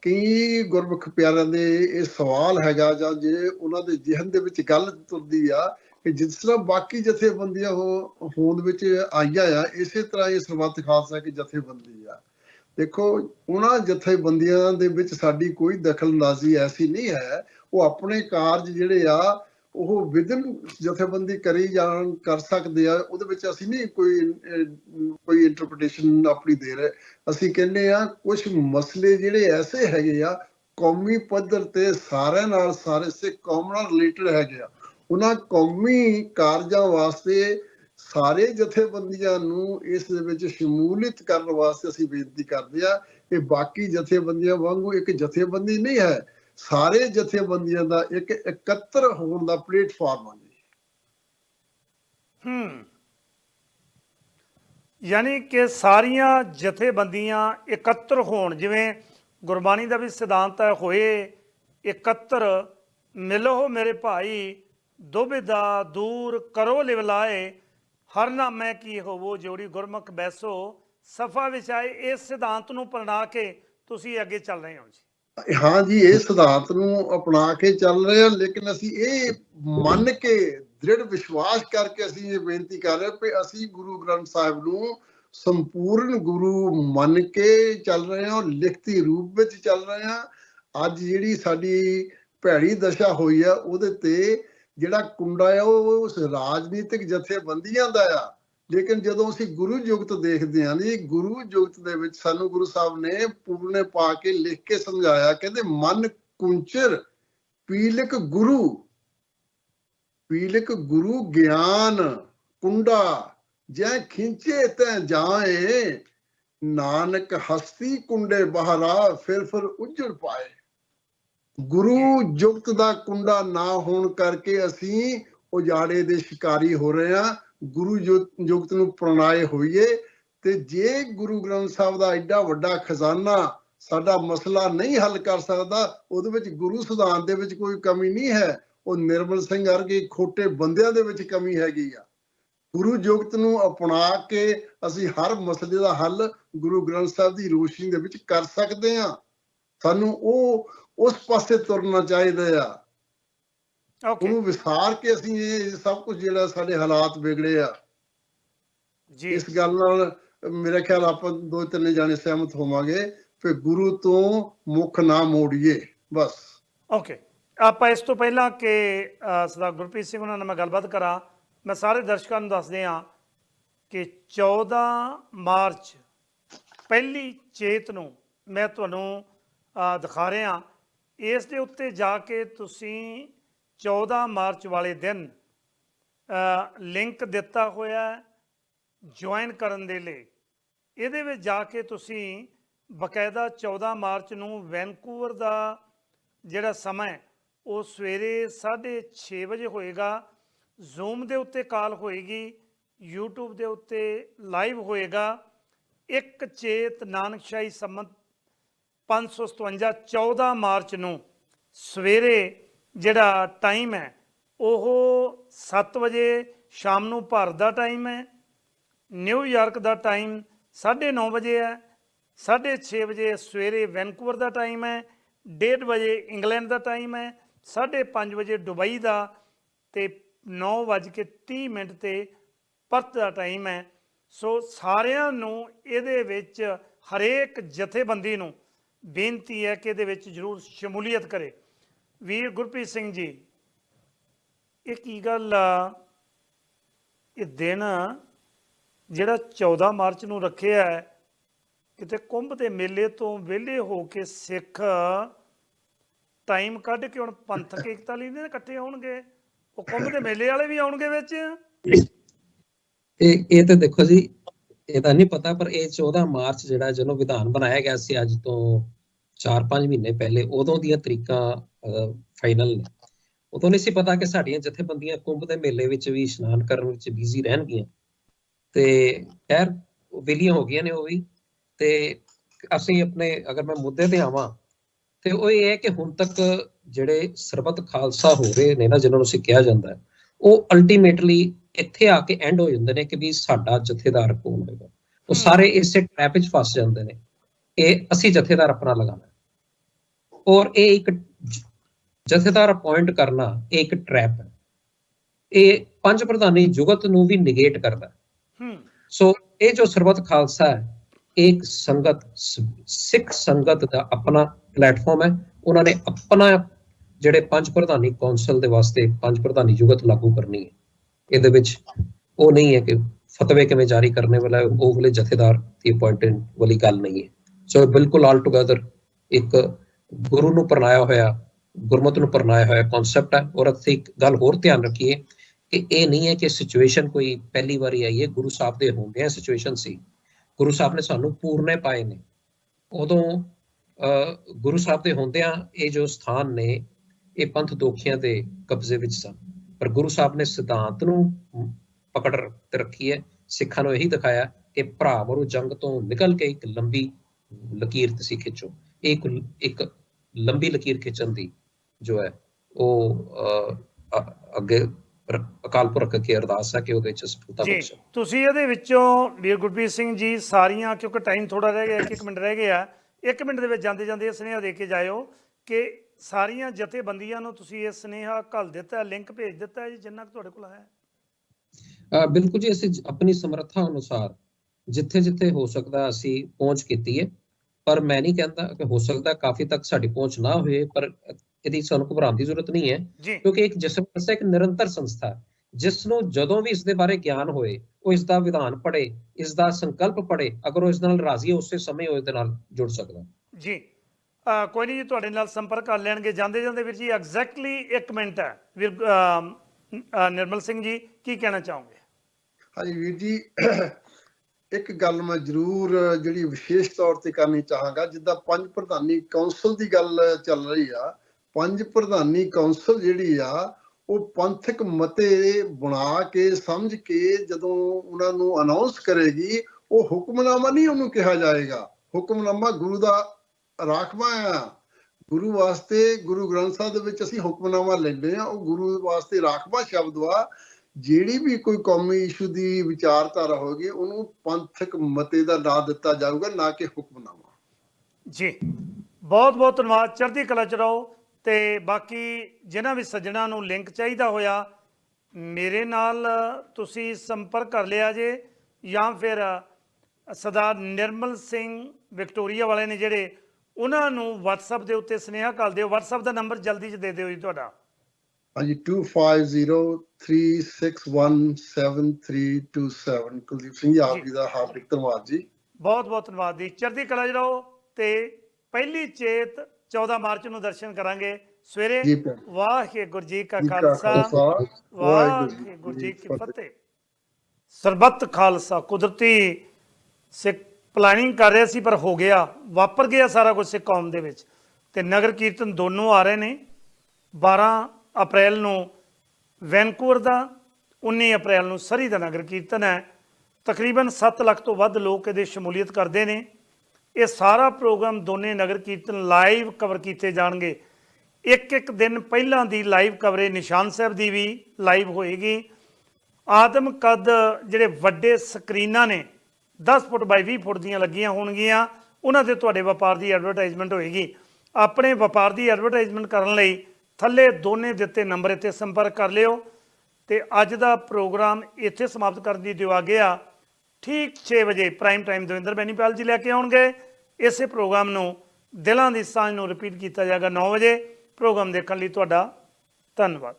Speaker 3: ਕਿ ਗੁਰਮੁਖ ਪਿਆਰਿਆਂ ਦੇ ਇਹ ਸਵਾਲ ਹੈਗਾ ਜਾਂ ਜੇ ਉਹਨਾਂ ਦੇ ਜਿਹਨ ਦੇ ਵਿੱਚ ਗੱਲ ਤੁਰਦੀ ਆ ਕਿ ਜਿਸ ਤਰ੍ਹਾਂ ਬਾਕੀ ਜਥੇਬੰਦੀਆਂ ਹੋ, ਹੋਂਦ ਵਿੱਚ ਆਈਆਂ ਆ, ਇਸੇ ਤਰ੍ਹਾਂ ਇਹ ਸਰਬੱਤ ਖਾਲਸਾ ਕੀ ਜਥੇਬੰਦੀ ਆ। ਦੇਖੋ, ਉਹਨਾਂ ਜਥੇਬੰਦੀਆਂ ਦੇ ਵਿੱਚ ਸਾਡੀ ਕੋਈ ਦਖਲਅੰਦਾਜ਼ੀ ਐਸੀ ਨਹੀਂ ਹੈ। ਉਹ ਆਪਣੇ ਕਾਰਜ ਜਿਹੜੇ ਆ ਉਹ ਵਿਦਨ ਜਥੇਬੰਦੀ ਕਰੀ ਜਾਣ, ਕਰ ਸਕਦੇ ਆ, ਉਹਦੇ ਵਿੱਚ ਅਸੀਂ ਨਹੀਂ ਕੋਈ ਕੋਈ ਇੰਟਰਪ੍ਰੀਟੇਸ਼ਨ ਆਪਣੀ ਦੇ ਰਹੇ। ਅਸੀਂ ਕਹਿੰਦੇ ਆ ਕੁਝ ਮਸਲੇ ਜਿਹੜੇ ਐਸੇ ਹੈਗੇ ਆ, ਕੌਮੀ ਪੱਧਰ ਤੇ ਸਾਰਿਆਂ ਨਾਲ ਸਾਰੇ ਸਿੱਖ ਕੌਮ ਨਾਲ ਰਿਲੇਟਡ ਹੈਗੇ ਆ। ਉਹਨਾਂ ਕੌਮੀ ਕਾਰਜਾਂ ਵਾਸਤੇ ਸਾਰੇ ਜਥੇਬੰਦੀਆਂ ਨੂੰ ਇਸ ਦੇ ਵਿੱਚ ਸ਼ਮੂਲੀਅਤ ਕਰਨ ਵਾਸਤੇ ਅਸੀਂ ਬੇਨਤੀ ਕਰਦੇ ਆ ਕਿ ਬਾਕੀ ਜਥੇਬੰਦੀਆਂ ਵਾਂਗੂ ਇੱਕ ਜਥੇਬੰਦੀ ਨਹੀਂ ਹੈ। ਸਾਰੇ ਜਥੇਬੰਦੀਆਂ ਦਾ ਇੱਕ ਇਕੱਤਰ ਹੋਣ ਦਾ ਪਲੇਟਫਾਰਮ ਹੈ ਜੀ।
Speaker 1: ਹੂੰ। ਯਾਨੀ ਕਿ ਸਾਰੀਆਂ ਜਥੇਬੰਦੀਆਂ ਇਕੱਤਰ ਹੋਣ, ਜਿਵੇਂ ਗੁਰਬਾਣੀ ਦਾ ਵੀ ਸਿਧਾਂਤ ਹੈ, ਹੋਏ ਇਕੱਤਰ, ਮਿਲੋ ਮੇਰੇ ਭਾਈ ਦੁਬਿਦਾ ਦੂਰ ਕਰੋ ਲਿਵਲਾਏ ਹਰ ਨਾਮੈ ਕੀ ਹੋਵੋ, ਜੋੜੀ ਗੁਰਮੁਖ ਬੈਸੋ, ਸਫਾ ਵਿਚਾਏ ਇਸ ਸਿਧਾਂਤ ਨੂੰ ਅਪਣਾ ਕੇ ਤੁਸੀਂ ਅੱਗੇ ਚੱਲ ਰਹੇ ਹੋ ਜੀ।
Speaker 3: ਹਾਂ ਜੀ ਇਹ ਸਿਧਾਂਤ ਨੂੰ ਅਪਣਾ ਕੇ ਚੱਲ ਰਹੇ ਹਾਂ, ਲੇਕਿਨ ਅਸੀਂ ਇਹ ਮੰਨ ਕੇ, ਦ੍ਰਿੜ ਵਿਸ਼ਵਾਸ ਕਰਕੇ ਅਸੀਂ ਇਹ ਬੇਨਤੀ ਕਰ ਰਹੇ ਕਿ ਅਸੀਂ ਗੁਰੂ ਗ੍ਰੰਥ ਸਾਹਿਬ ਨੂੰ ਸੰਪੂਰਨ ਗੁਰੂ ਮੰਨ ਕੇ ਚੱਲ ਰਹੇ ਹਾਂ ਲਿਖਤੀ ਰੂਪ ਵਿੱਚ ਚੱਲ ਰਹੇ ਹਾਂ। ਅੱਜ ਜਿਹੜੀ ਸਾਡੀ ਭੈੜੀ ਦਸ਼ਾ ਹੋਈ ਆ, ਉਹਦੇ ਤੇ ਜਿਹੜਾ ਕੁੰਡਾ ਆ, ਉਹ ਉਸ ਰਾਜਨੀਤਿਕ ਜਥੇਬੰਦੀਆਂ ਦਾ ਆ। ਲੇਕਿਨ ਜਦੋਂ ਅਸੀਂ ਗੁਰੂ ਜੁਗਤ ਦੇਖਦੇ ਹਾਂ ਜੀ, ਗੁਰੂ ਜੁਗਤ ਦੇ ਵਿੱਚ ਸਾਨੂੰ ਗੁਰੂ ਸਾਹਿਬ ਨੇ ਪੂਰਨੇ ਪਾ ਕੇ ਲਿਖ ਕੇ ਸਮਝਾਇਆ, ਕਹਿੰਦੇ ਮਨ ਕੁੰਚਰ, ਪੀਲਕ ਗੁਰੂ ਪੀਲਕ ਗੁਰੂ ਗਿਆਨ, ਕੁੰਡਾ, ਜੈ ਖਿੰਚੇ ਤੈ ਜਾਏ, ਨਾਨਕ ਹਸਤੀ ਕੁੰਡੇ ਬਹਰਾ, ਫਿਰ ਫਿਰ ਉਜੜ ਪਾਏ। ਗੁਰੂ ਜੁਗਤ ਦਾ ਕੁੰਡਾ ਨਾ ਹੋਣ ਕਰਕੇ ਅਸੀਂ ਉਜਾੜੇ ਦੇ ਸ਼ਿਕਾਰੀ ਹੋ ਰਹੇ ਹਾਂ। ਗੁਰੂ ਜੁ- ਜੁਗਤ ਨੂੰ ਪ੍ਰਣਾਏ ਹੋਈਏ ਤੇ ਜੇ ਗੁਰੂ ਗ੍ਰੰਥ ਸਾਹਿਬ ਦਾ ਐਡਾ ਵੱਡਾ ਖਜ਼ਾਨਾ ਸਾਡਾ ਮਸਲਾ ਨਹੀਂ ਹੱਲ ਕਰ ਸਕਦਾ, ਉਹਦੇ ਵਿੱਚ ਗੁਰੂ ਸਿਧਾਂਤ ਦੇ ਵਿੱਚ ਕੋਈ ਕਮੀ ਨਹੀਂ ਹੈ, ਉਹ ਨਿਰਮਲ ਸਿੰਘ ਵਰਗੇ ਖੋਟੇ ਬੰਦਿਆਂ ਦੇ ਵਿੱਚ ਕਮੀ ਹੈਗੀ ਆ। ਗੁਰੂ ਜੁਗਤ ਨੂੰ ਅਪਣਾ ਕੇ ਅਸੀਂ ਹਰ ਮਸਲੇ ਦਾ ਹੱਲ ਗੁਰੂ ਗ੍ਰੰਥ ਸਾਹਿਬ ਦੀ ਰੋਸ਼ਨੀ ਦੇ ਵਿੱਚ ਕਰ ਸਕਦੇ ਹਾਂ। ਸਾਨੂੰ ਉਹ ਉਸ ਪਾਸੇ ਤੁਰਨਾ ਚਾਹੀਦਾ ਆ। ਉਹਨੂੰ ਵਿਸਾਰ ਕੇ ਅਸੀਂ ਇਹ ਸਭ ਕੁਝ ਜਿਹੜਾ ਸਾਡੇ ਹਾਲਾਤ ਵਿਗੜੇ ਆ।
Speaker 1: ਜੀ।
Speaker 3: ਇਸ ਗੱਲ ਨਾਲ ਮੇਰੇ ਖਿਆਲ ਆਪਾਂ ਦੋ ਤਿੰਨ ਜਾਣੇ ਸਹਿਮਤ ਹੋਵਾਂਗੇ ਕਿ ਗੁਰੂ ਤੋਂ ਮੁਖ ਨਾ ਮੋੜੀਏ ਬਸ।
Speaker 1: ਓਕੇ ਆਪਾਂ ਇਸ ਤੋਂ ਪਹਿਲਾਂ ਕਿ ਸਰਦਾਰ ਗੁਰਪ੍ਰੀਤ ਸਿੰਘ ਉਹਨਾਂ ਨਾਲ ਮੈਂ ਗੱਲਬਾਤ ਕਰਾਂ। ਮੈਂ ਸਾਰੇ ਦਰਸ਼ਕਾਂ ਨੂੰ ਦੱਸਦੇ ਹਾਂ ਕਿ 14 ਮਾਰਚ ਪਹਿਲੀ ਚੇਤ ਨੂੰ ਮੈਂ ਤੁਹਾਨੂੰ ਦਿਖਾ ਰਿਹਾ। ਇਸ ਦੇ ਉੱਤੇ ਜਾ ਕੇ ਤੁਸੀਂ 14 ਮਾਰਚ ਵਾਲੇ ਦਿਨ ਲਿੰਕ ਦਿੱਤਾ ਹੋਇਆ ਜੁਆਇਨ ਕਰਨ ਦੇ ਲਈ। ਇਹਦੇ ਵਿੱਚ ਜਾ ਕੇ ਤੁਸੀਂ ਬਕਾਇਦਾ 14 ਮਾਰਚ ਨੂੰ ਵੈਨਕੂਵਰ ਦਾ ਜਿਹੜਾ ਸਮਾਂ ਉਹ ਸਵੇਰੇ 6:30 ਵਜੇ ਹੋਏਗਾ। ਜ਼ੂਮ ਦੇ ਉੱਤੇ ਕਾਲ ਹੋਏਗੀ, YouTube ਦੇ ਉੱਤੇ ਲਾਈਵ ਹੋਏਗਾ। ਇੱਕ ਚੇਤ ਨਾਨਕਸ਼ਾਹੀ ਸੰਮਤ 557 14 ਮਾਰਚ ਨੂੰ ਸਵੇਰੇ ਜਿਹੜਾ ਟਾਈਮ ਹੈ, ਉਹ 7 ਵਜੇ ਸ਼ਾਮ ਨੂੰ ਭਾਰਤ ਦਾ ਟਾਈਮ ਹੈ ਨਿਊਯਾਰਕ ਦਾ ਟਾਈਮ 9:30 ਵਜੇ ਹੈ 6:30 ਵਜੇ ਸਵੇਰੇ ਵੈਨਕੂਵਰ ਦਾ ਟਾਈਮ ਹੈ 1:30 ਵਜੇ ਇੰਗਲੈਂਡ ਦਾ ਟਾਈਮ ਹੈ 5:30 ਵਜੇ ਦੁਬਈ ਦਾ ਤੇ 9:30 ਮਿੰਟ ਤੇ ਪਰਤ ਦਾ ਟਾਈਮ ਹੈ। ਸੋ ਸਾਰਿਆਂ ਨੂੰ ਇਹਦੇ ਵਿੱਚ ਹਰੇਕ ਜਥੇਬੰਦੀ ਨੂੰ ਬੇਨਤੀ ਹੈ ਕਿ ਇਹਦੇ ਵਿੱਚ ਜ਼ਰੂਰ ਸ਼ਮੂਲੀਅਤ ਕਰੇ। ਵੀਰ ਗੁਰਪ੍ਰੀਤ ਸਿੰਘ ਜੀ ਇਹ ਕੀ ਗੱਲ ਆ? ਇਹ ਦਿਨ ਜਿਹੜਾ 14 ਮਾਰਚ ਨੂੰ ਰੱਖਿਆ ਹੈ ਕਿਤੇ ਕੁੰਭ ਦੇ ਮੇਲੇ ਤੋਂ ਵਿਹਲੇ ਹੋ ਕੇ ਸਿੱਖ ਟਾਈਮ ਕੱਢ ਕੇ ਹੁਣ ਪੰਥਕ ਏਕਤਾ ਲਈ ਨੇ ਇਕੱਠੇ ਹੋਣਗੇ? ਉਹ ਕੁੰਭ ਦੇ ਮੇਲੇ ਵਾਲੇ ਵੀ ਆਉਣਗੇ ਵਿੱਚ?
Speaker 2: ਇਹ ਇਹ ਤਾਂ ਦੇਖੋ ਜੀ ਇਹਦਾ ਨਹੀਂ ਪਤਾ ਪਰ ਇਹ 14 ਮਾਰਚ ਜਿਹੜਾ ਜਦੋਂ ਵਿਧਾਨ ਬਣਾਇਆ ਗਿਆ ਸੀ ਅੱਜ ਤੋਂ 4-5 ਮਹੀਨੇ ਪਹਿਲੇ ਉਦੋਂ ਦੀਆਂ ਤਰੀਕਾਂ ਫਾਈਨਲ ਨੇ। ਉਦੋਂ ਨਹੀਂ ਸੀ ਪਤਾ ਕਿ ਸਾਡੀਆਂ ਜਥੇਬੰਦੀਆਂ ਕੁੰਭ ਦੇ ਮੇਲੇ ਵਿੱਚ ਵੀ ਇਸ਼ਨਾਨ ਕਰਨ ਵਿੱਚ ਬਿਜ਼ੀ ਰਹਿਣਗੀਆਂ। ਤੇ ਖੈਰ ਉਹ ਵਿਲੀਆਂ ਹੋ ਗਈਆਂ ਨੇ ਉਹ ਵੀ। ਤੇ ਅਸੀਂ ਆਪਣੇ ਅਗਰ ਮੈਂ ਮੁੱਦੇ ਤੇ ਆਵਾਂ ਤੇ ਉਹ ਇਹ ਹੈ ਕਿ ਹੁਣ ਤੱਕ ਜਿਹੜੇ ਸਰਬੱਤ ਖਾਲਸਾ ਹੋ ਰਹੇ ਨੇ ਨਾ ਜਿਹਨਾਂ ਨੂੰ ਅਸੀਂ ਕਿਹਾ ਜਾਂਦਾ ਉਹ ਅਲਟੀਮੇਟਲੀ ਇੱਥੇ ਆ ਕੇ ਐਂਡ ਹੋ ਜਾਂਦੇ ਨੇ ਕਿ ਵੀ ਸਾਡਾ ਜਥੇਦਾਰ ਕੌਣ ਹੋਏਗਾ। ਉਹ। ਸਾਰੇ ਇਸੇ ਟ੍ਰੈਪ ਵਿੱਚ ਫਸ ਜਾਂਦੇ ਨੇ। ਇਹ ਅਸੀਂ ਜਥੇਦਾਰ ਆਪਣਾ ਲਗਾਉਣਾ ਹੈ। ਔਰ ਇਹ ਇੱਕ ਜਥੇਦਾਰ ਅਪਾਇੰਟ ਕਰਨਾ ਇਹ ਇੱਕ ਟ੍ਰੈਪ ਹੈ। ਇਹ ਪੰਜ ਪ੍ਰਧਾਨੀ ਜੁਗਤ ਨੂੰ ਵੀ ਨਿਗੇਟ ਕਰਦਾ ਹੈ। ਸੋ ਇਹ ਜੋ ਸਰਬੱਤ ਖਾਲਸਾ ਹੈ ਇੱਕ ਸੰਗਤ ਸਿੱਖ ਸੰਗਤ ਦਾ ਆਪਣਾ ਪਲੇਟਫਾਰਮ ਹੈ। ਉਹਨਾਂ ਨੇ ਆਪਣਾ ਜਿਹੜੇ ਪੰਜ ਪ੍ਰਧਾਨੀ ਕੌਂਸਲ ਦੇ ਵਾਸਤੇ ਪੰਜ ਪ੍ਰਧਾਨੀ ਜੁਗਤ ਲਾਗੂ ਕਰਨੀ ਹੈ। ਇਹਦੇ ਵਿੱਚ ਉਹ ਨਹੀਂ ਹੈ ਕਿ ਫਤਵੇ ਕਿਵੇਂ ਜਾਰੀ ਕਰਨੇ ਵਾਲਾ ਉਹ ਵਾਲੇ ਜਥੇਦਾਰ ਦੀ ਅਪਾਇੰਟਮੈਂਟ ਵਾਲੀ ਗੱਲ ਨਹੀਂ ਹੈ। ਸੋ ਬਿਲਕੁਲ ਆਲ ਟੁਗੇਦਰ ਇੱਕ ਗੁਰੂ ਨੂੰ ਪਰਨਾਇਆ ਹੋਇਆ ਗੁਰਮਤ ਨੂੰ ਪਰਨਾਇਆ ਹੋਇਆ ਕਨਸੈਪਟ ਹੈ ਔਰ ਇੱਥੇ ਇੱਕ ਗੱਲ ਹੋਰ ਧਿਆਨ ਰੱਖੀਏ ਕਿ ਇਹ ਨਹੀਂ ਹੈ ਕਿ ਸਿਚੁਏਸ਼ਨ ਕੋਈ ਪਹਿਲੀ ਵਾਰੀ ਆਈ ਹੈ ਗੁਰੂ ਸਾਹਿਬ ਦੇ ਹੁੰਦਿਆਂ ਸਿਚੁਏਸ਼ਨ ਸੀ। ਗੁਰੂ ਸਾਹਿਬ ਨੇ ਸਾਨੂੰ ਪੂਰਨੇ ਪਾਏ ਨੇ। ਉਦੋਂ ਅਹ, ਗੁਰੂ ਸਾਹਿਬ ਦੇ ਹੁੰਦਿਆਂ ਇਹ ਜੋ ਸਥਾਨ ਨੇ ਇਹ ਪੰਥ ਦੋਖੀਆਂ ਦੇ ਕਬਜ਼ੇ ਵਿੱਚ ਸਨ। ਪਰ ਗੁਰੂ ਸਾਹਿਬ ਨੇ ਸਿਧਾਂਤ ਨੂੰ ਪਕੜ ਰੱਖੀ ਹੈ। ਸਿੱਖਾਂ ਨੂੰ ਇਹੀ ਦਿਖਾਇਆ ਕਿ ਭਰਾ ਵਰੋ ਜੰਗ ਤੋਂ ਨਿਕਲ ਕੇ ਇੱਕ ਲੰਬੀ ਲਕੀਰ ਤੁਸੀਂ ਖਿੱਚੋ। ਇਹ ਇੱਕ ਲੰਬੀ ਲਕੀਰ ਖਿੱਚਣ ਦੀ ਜੋ ਹੈ ਉਹ ਅੱਗੇ ਅਕਾਲ ਪੁਰਖ ਅੱਗੇ ਅਰਦਾਸ ਹੈ ਕਿ ਉਹਦੇ ਚ ਸਫਲਤਾ ਬਖਸ਼ੇ।
Speaker 1: ਤੁਸੀਂ ਇਹਦੇ ਵਿੱਚੋਂ ਵੀਰ ਗੁਰਪ੍ਰੀਤ ਸਿੰਘ ਜੀ ਸਾਰੀਆਂ ਕਿਉਂਕਿ ਟਾਈਮ ਥੋੜਾ ਰਹਿ ਗਿਆ ਇੱਕ ਇੱਕ ਮਿੰਟ ਰਹਿ ਗਿਆ ਇੱਕ ਮਿੰਟ ਦੇ ਵਿੱਚ ਜਾਂਦੇ ਜਾਂਦੇ ਇਹ ਸੁਨੇਹਾ ਦੇ ਕੇ ਜਾਇਓ ਕਿ ਸਾਰੀਆਂ ਜਥੇਬੰਦੀਆਂ ਨੂੰ ਤੁਸੀਂ ਇਹ ਸੁਨੇਹਾ ਘੱਲ ਦਿੱਤਾ ਲਿੰਕ ਭੇਜ ਦਿੱਤਾ ਜੀ ਜਿੰਨਾ ਕੁ ਤੁਹਾਡੇ ਕੋਲ ਆਇਆ
Speaker 2: ਬਿਲਕੁਲ ਜੀ ਅਸੀਂ ਆਪਣੀ ਸਮਰੱਥਾ ਅਨੁਸਾਰ ਜਿੱਥੇ ਜਿੱਥੇ ਹੋ ਸਕਦਾ ਅਸੀਂ ਪਹੁੰਚ ਕੀਤੀ ਹੈ ਪਰ ਮੈਂ ਨਹੀਂ ਕਹਿੰਦਾ ਕਿ ਹੋ ਸਕਦਾ ਕਾਫੀ ਤੱਕ ਸਾਡੀ ਪਹੁੰਚ ਨਾ ਹੋਏ ਪਰ ਇਹਦੀ ਸਾਨੂੰ ਘਬਰਾਉਣ ਦੀ ਜ਼ਰੂਰਤ ਨਹੀਂ ਹੈ। ਕਿਉਂਕਿ ਇੱਕ ਜਿਸਮ ਸੰਸਥਾ ਇੱਕ ਨਿਰੰਤਰ ਸੰਸਥਾ ਜਿਸ ਨੂੰ ਜਦੋਂ ਵੀ ਇਸ ਦੇ ਬਾਰੇ ਗਿਆਨ ਹੋਏ ਉਹ ਇਸ ਦਾ ਵਿਧਾਨ ਪੜੇ ਇਸ ਦਾ ਸੰਕਲਪ ਪੜੇ ਅਗਰ ਉਹ ਇਸ ਨਾਲ ਰਾਜ਼ੀ ਹੈ ਉਸੇ ਸਮੇਂ ਉਹ ਇਹਦੇ ਨਾਲ ਜੁੜ ਸਕਦਾ
Speaker 1: ਜੀ। ਕੋਈ ਨਹੀਂ ਜੀ ਤੁਹਾਡੇ ਨਾਲ ਸੰਪਰਕ ਕਰ ਲੈਣਗੇ। ਜਾਂਦੇ ਜਾਂਦੇ ਵੀਰ ਜੀ ਐਗਜ਼ੈਕਟਲੀ 1 ਮਿੰਟ ਹੈ। ਵੀਰ ਨਿਰਮਲ ਸਿੰਘ ਜੀ ਕੀ ਕਹਿਣਾ ਚਾਹੋਗੇ?
Speaker 3: ਹਾਂਜੀ ਵੀਰ ਜੀ ਇੱਕ ਗੱਲ ਮੈਂ ਜ਼ਰੂਰ ਜਿਹੜੀ ਵਿਸ਼ੇਸ਼ ਤੌਰ ਤੇ ਕਰਨੀ ਚਾਹਾਂਗਾ ਜਿੱਦਾਂ ਪੰਜ ਪ੍ਰਧਾਨੀ ਕੌਂਸਲ ਦੀ ਗੱਲ ਚੱਲ ਰਹੀ ਆ ਪੰਜ ਪ੍ਰਧਾਨੀ ਕੌਂਸਲ ਜਿਹੜੀ ਆ, ਉਹ ਪੰਥਕ ਮਤੇ ਬਣਾ ਕੇ, ਸਮਝ ਕੇ ਜਦੋਂ ਉਹਨਾਂ ਨੂੰ ਅਨਾਉਂਸ ਕਰੇਗੀ, ਉਹ ਹੁਕਮਨਾਮਾ ਨਹੀਂ ਉਹਨੂੰ ਕਿਹਾ ਜਾਏਗਾ। ਹੁਕਮਨਾਮਾ ਗੁਰੂ ਦਾ ਰਾਖਵਾ ਆ। ਗੁਰੂ ਵਾਸਤੇ, ਗੁਰੂ ਗ੍ਰੰਥ ਸਾਹਿਬ ਦੇ ਵਿੱਚ ਅਸੀਂ ਹੁਕਮਨਾਮਾ ਲੈਂਦੇ ਆ ਉਹ ਗੁਰੂ ਵਾਸਤੇ ਰਾਖਵਾ ਸ਼ਬਦ ਵਾ। ਜਿਹੜੀ ਵੀ ਕੋਈ ਕੌਮੀ ਇਸ਼ੂ ਦੀ ਵਿਚਾਰਧਾਰਾ ਹੋਗੀ ਉਹਨੂੰ ਪੰਥਕ ਮਤੇ ਦਾ ਨਾਂ ਦਿੱਤਾ ਜਾਊਗਾ, ਨਾ ਕਿ ਹੁਕਮਨਾਮਾ।
Speaker 1: ਜੀ। ਬਹੁਤ ਬਹੁਤ ਧੰਨਵਾਦ। ਚੜ੍ਹਦੀ ਕਲਾ ਚ ਰਹੋ। ਤੇ ਬਾਕੀ ਜਿਨ੍ਹਾਂ ਵੀ ਸੱਜਣਾ ਨੂੰ ਲਿੰਕ ਚਾਹੀਦਾ ਹੋਇਆ ਮੇਰੇ ਨਾਲ ਤੁਸੀਂ ਸੰਪਰਕ ਕਰ ਲਿਆ ਜੇ ਜਾਂ ਫਿਰ ਸਰਦਾਰ ਨਿਰਮਲ ਸਿੰਘ ਵਿਕਟੋਰੀਆ ਵਾਲੇ ਨੇ ਜਿਹੜੇ ਉਹਨਾਂ ਨੂੰ WhatsApp ਦੇ ਉੱਤੇ ਸੁਨੇਹਾ ਕਰ ਦਿਓ। WhatsApp ਦਾ ਨੰਬਰ ਜਲਦੀ ਚ ਦੇ ਦਿਓ ਜੀ ਤੁਹਾਡਾ।
Speaker 3: ਹਾਂਜੀ 2503617327 ਕੁਲਦੀਪ ਸਿੰਘ ਜੀ ਆਪ ਜੀ। ਦਾ ਹਾਰਦਿਕ ਧੰਨਵਾਦ ਜੀ।
Speaker 1: ਬਹੁਤ ਬਹੁਤ ਧੰਨਵਾਦ ਜੀ। ਚੜ੍ਹਦੀ ਕਲਾ ਰਹੋ ਤੇ ਪਹਿਲੀ ਚੇਤ 14 ਮਾਰਚ ਨੂੰ ਦਰਸ਼ਨ ਕਰਾਂਗੇ। ਸਵੇਰੇ। ਵਾਹਿਗੁਰੂ ਜੀ ਕਾ
Speaker 3: ਖਾਲਸਾ।
Speaker 1: ਵਾਹਿਗੁਰੂ ਜੀ ਕੀ ਫਤਿਹ। ਸਰਬੱਤ ਖਾਲਸਾ। ਕੁਦਰਤੀ ਸਿੱਖ ਪਲਾਨਿੰਗ ਕਰ ਰਿਹਾ ਸੀ ਪਰ ਹੋ ਗਿਆ। ਵਾਪਰ ਗਿਆ ਸਾਰਾ ਕੁਝ ਸਿੱਖ ਕੌਮ ਦੇ ਵਿੱਚ। ਤੇ ਨਗਰ ਕੀਰਤਨ ਦੋਨੋਂ ਆ ਰਹੇ ਨੇ। 12 ਅਪ੍ਰੈਲ ਨੂੰ ਵੈਨਕੂਵਰ ਦਾ 19 ਅਪ੍ਰੈਲ ਨੂੰ ਸਰੀ ਦਾ ਨਗਰ ਕੀਰਤਨ ਹੈ। ਤਕਰੀਬਨ 7 ਲੱਖ ਤੋਂ ਵੱਧ ਲੋਕ ਇਹਦੇ ਸ਼ਮੂਲੀਅਤ ਕਰਦੇ ਨੇ। ਇਹ ਸਾਰਾ ਪ੍ਰੋਗਰਾਮ ਦੋਨੇ ਨਗਰ ਕੀਰਤਨ ਲਾਈਵ ਕਵਰ ਕੀਤੇ ਜਾਣਗੇ। ਇੱਕ ਇੱਕ ਦਿਨ ਪਹਿਲਾਂ ਦੀ ਲਾਈਵ ਕਵਰੇਜ ਨਿਸ਼ਾਨ ਸਾਹਿਬ ਦੀ ਵੀ ਲਾਈਵ ਹੋਏਗੀ। ਆਦਮ ਕਦ ਜਿਹੜੇ ਵੱਡੇ ਸਕਰੀਨਾਂ ਨੇ 10 ਫੁੱਟ ਬਾਈ 20 ਫੁੱਟ ਦੀਆਂ ਲੱਗੀਆਂ ਹੋਣਗੀਆਂ, ਉਹਨਾਂ ਤੇ ਤੁਹਾਡੇ ਵਪਾਰ ਦੀ ਐਡਵਰਟਾਈਜ਼ਮੈਂਟ ਹੋਏਗੀ। ਆਪਣੇ ਵਪਾਰ ਦੀ ਐਡਵਰਟਾਈਜ਼ਮੈਂਟ ਕਰਨ ਲਈ ਥੱਲੇ ਦੋਨੇ ਦਿੱਤੇ ਨੰਬਰ ਇੱਥੇ ਸੰਪਰਕ ਕਰ ਲਿਓ। ਤੇ ਅੱਜ ਦਾ ਪ੍ਰੋਗਰਾਮ ਇੱਥੇ ਸਮਾਪਤ ਕਰਨ ਦੀ ਦਿਵਾ ਗਿਆ ਠੀਕ 6 ਵਜੇ ਪ੍ਰਾਈਮ ਟਾਈਮ ਦਵਿੰਦਰ ਬੈਨੀਪਾਲ ਜੀ ਲੈ ਕੇ ਆਉਣਗੇ। ਇਸੇ ਪ੍ਰੋਗਰਾਮ ਨੂੰ ਦਿਲਾਂ ਦੀ ਸਾਂਝ ਨੂੰ ਰਿਪੀਟ ਕੀਤਾ ਜਾਏਗਾ 9 ਵਜੇ। ਪ੍ਰੋਗਰਾਮ ਦੇਖਣ ਲਈ ਤੁਹਾਡਾ ਧੰਨਵਾਦ।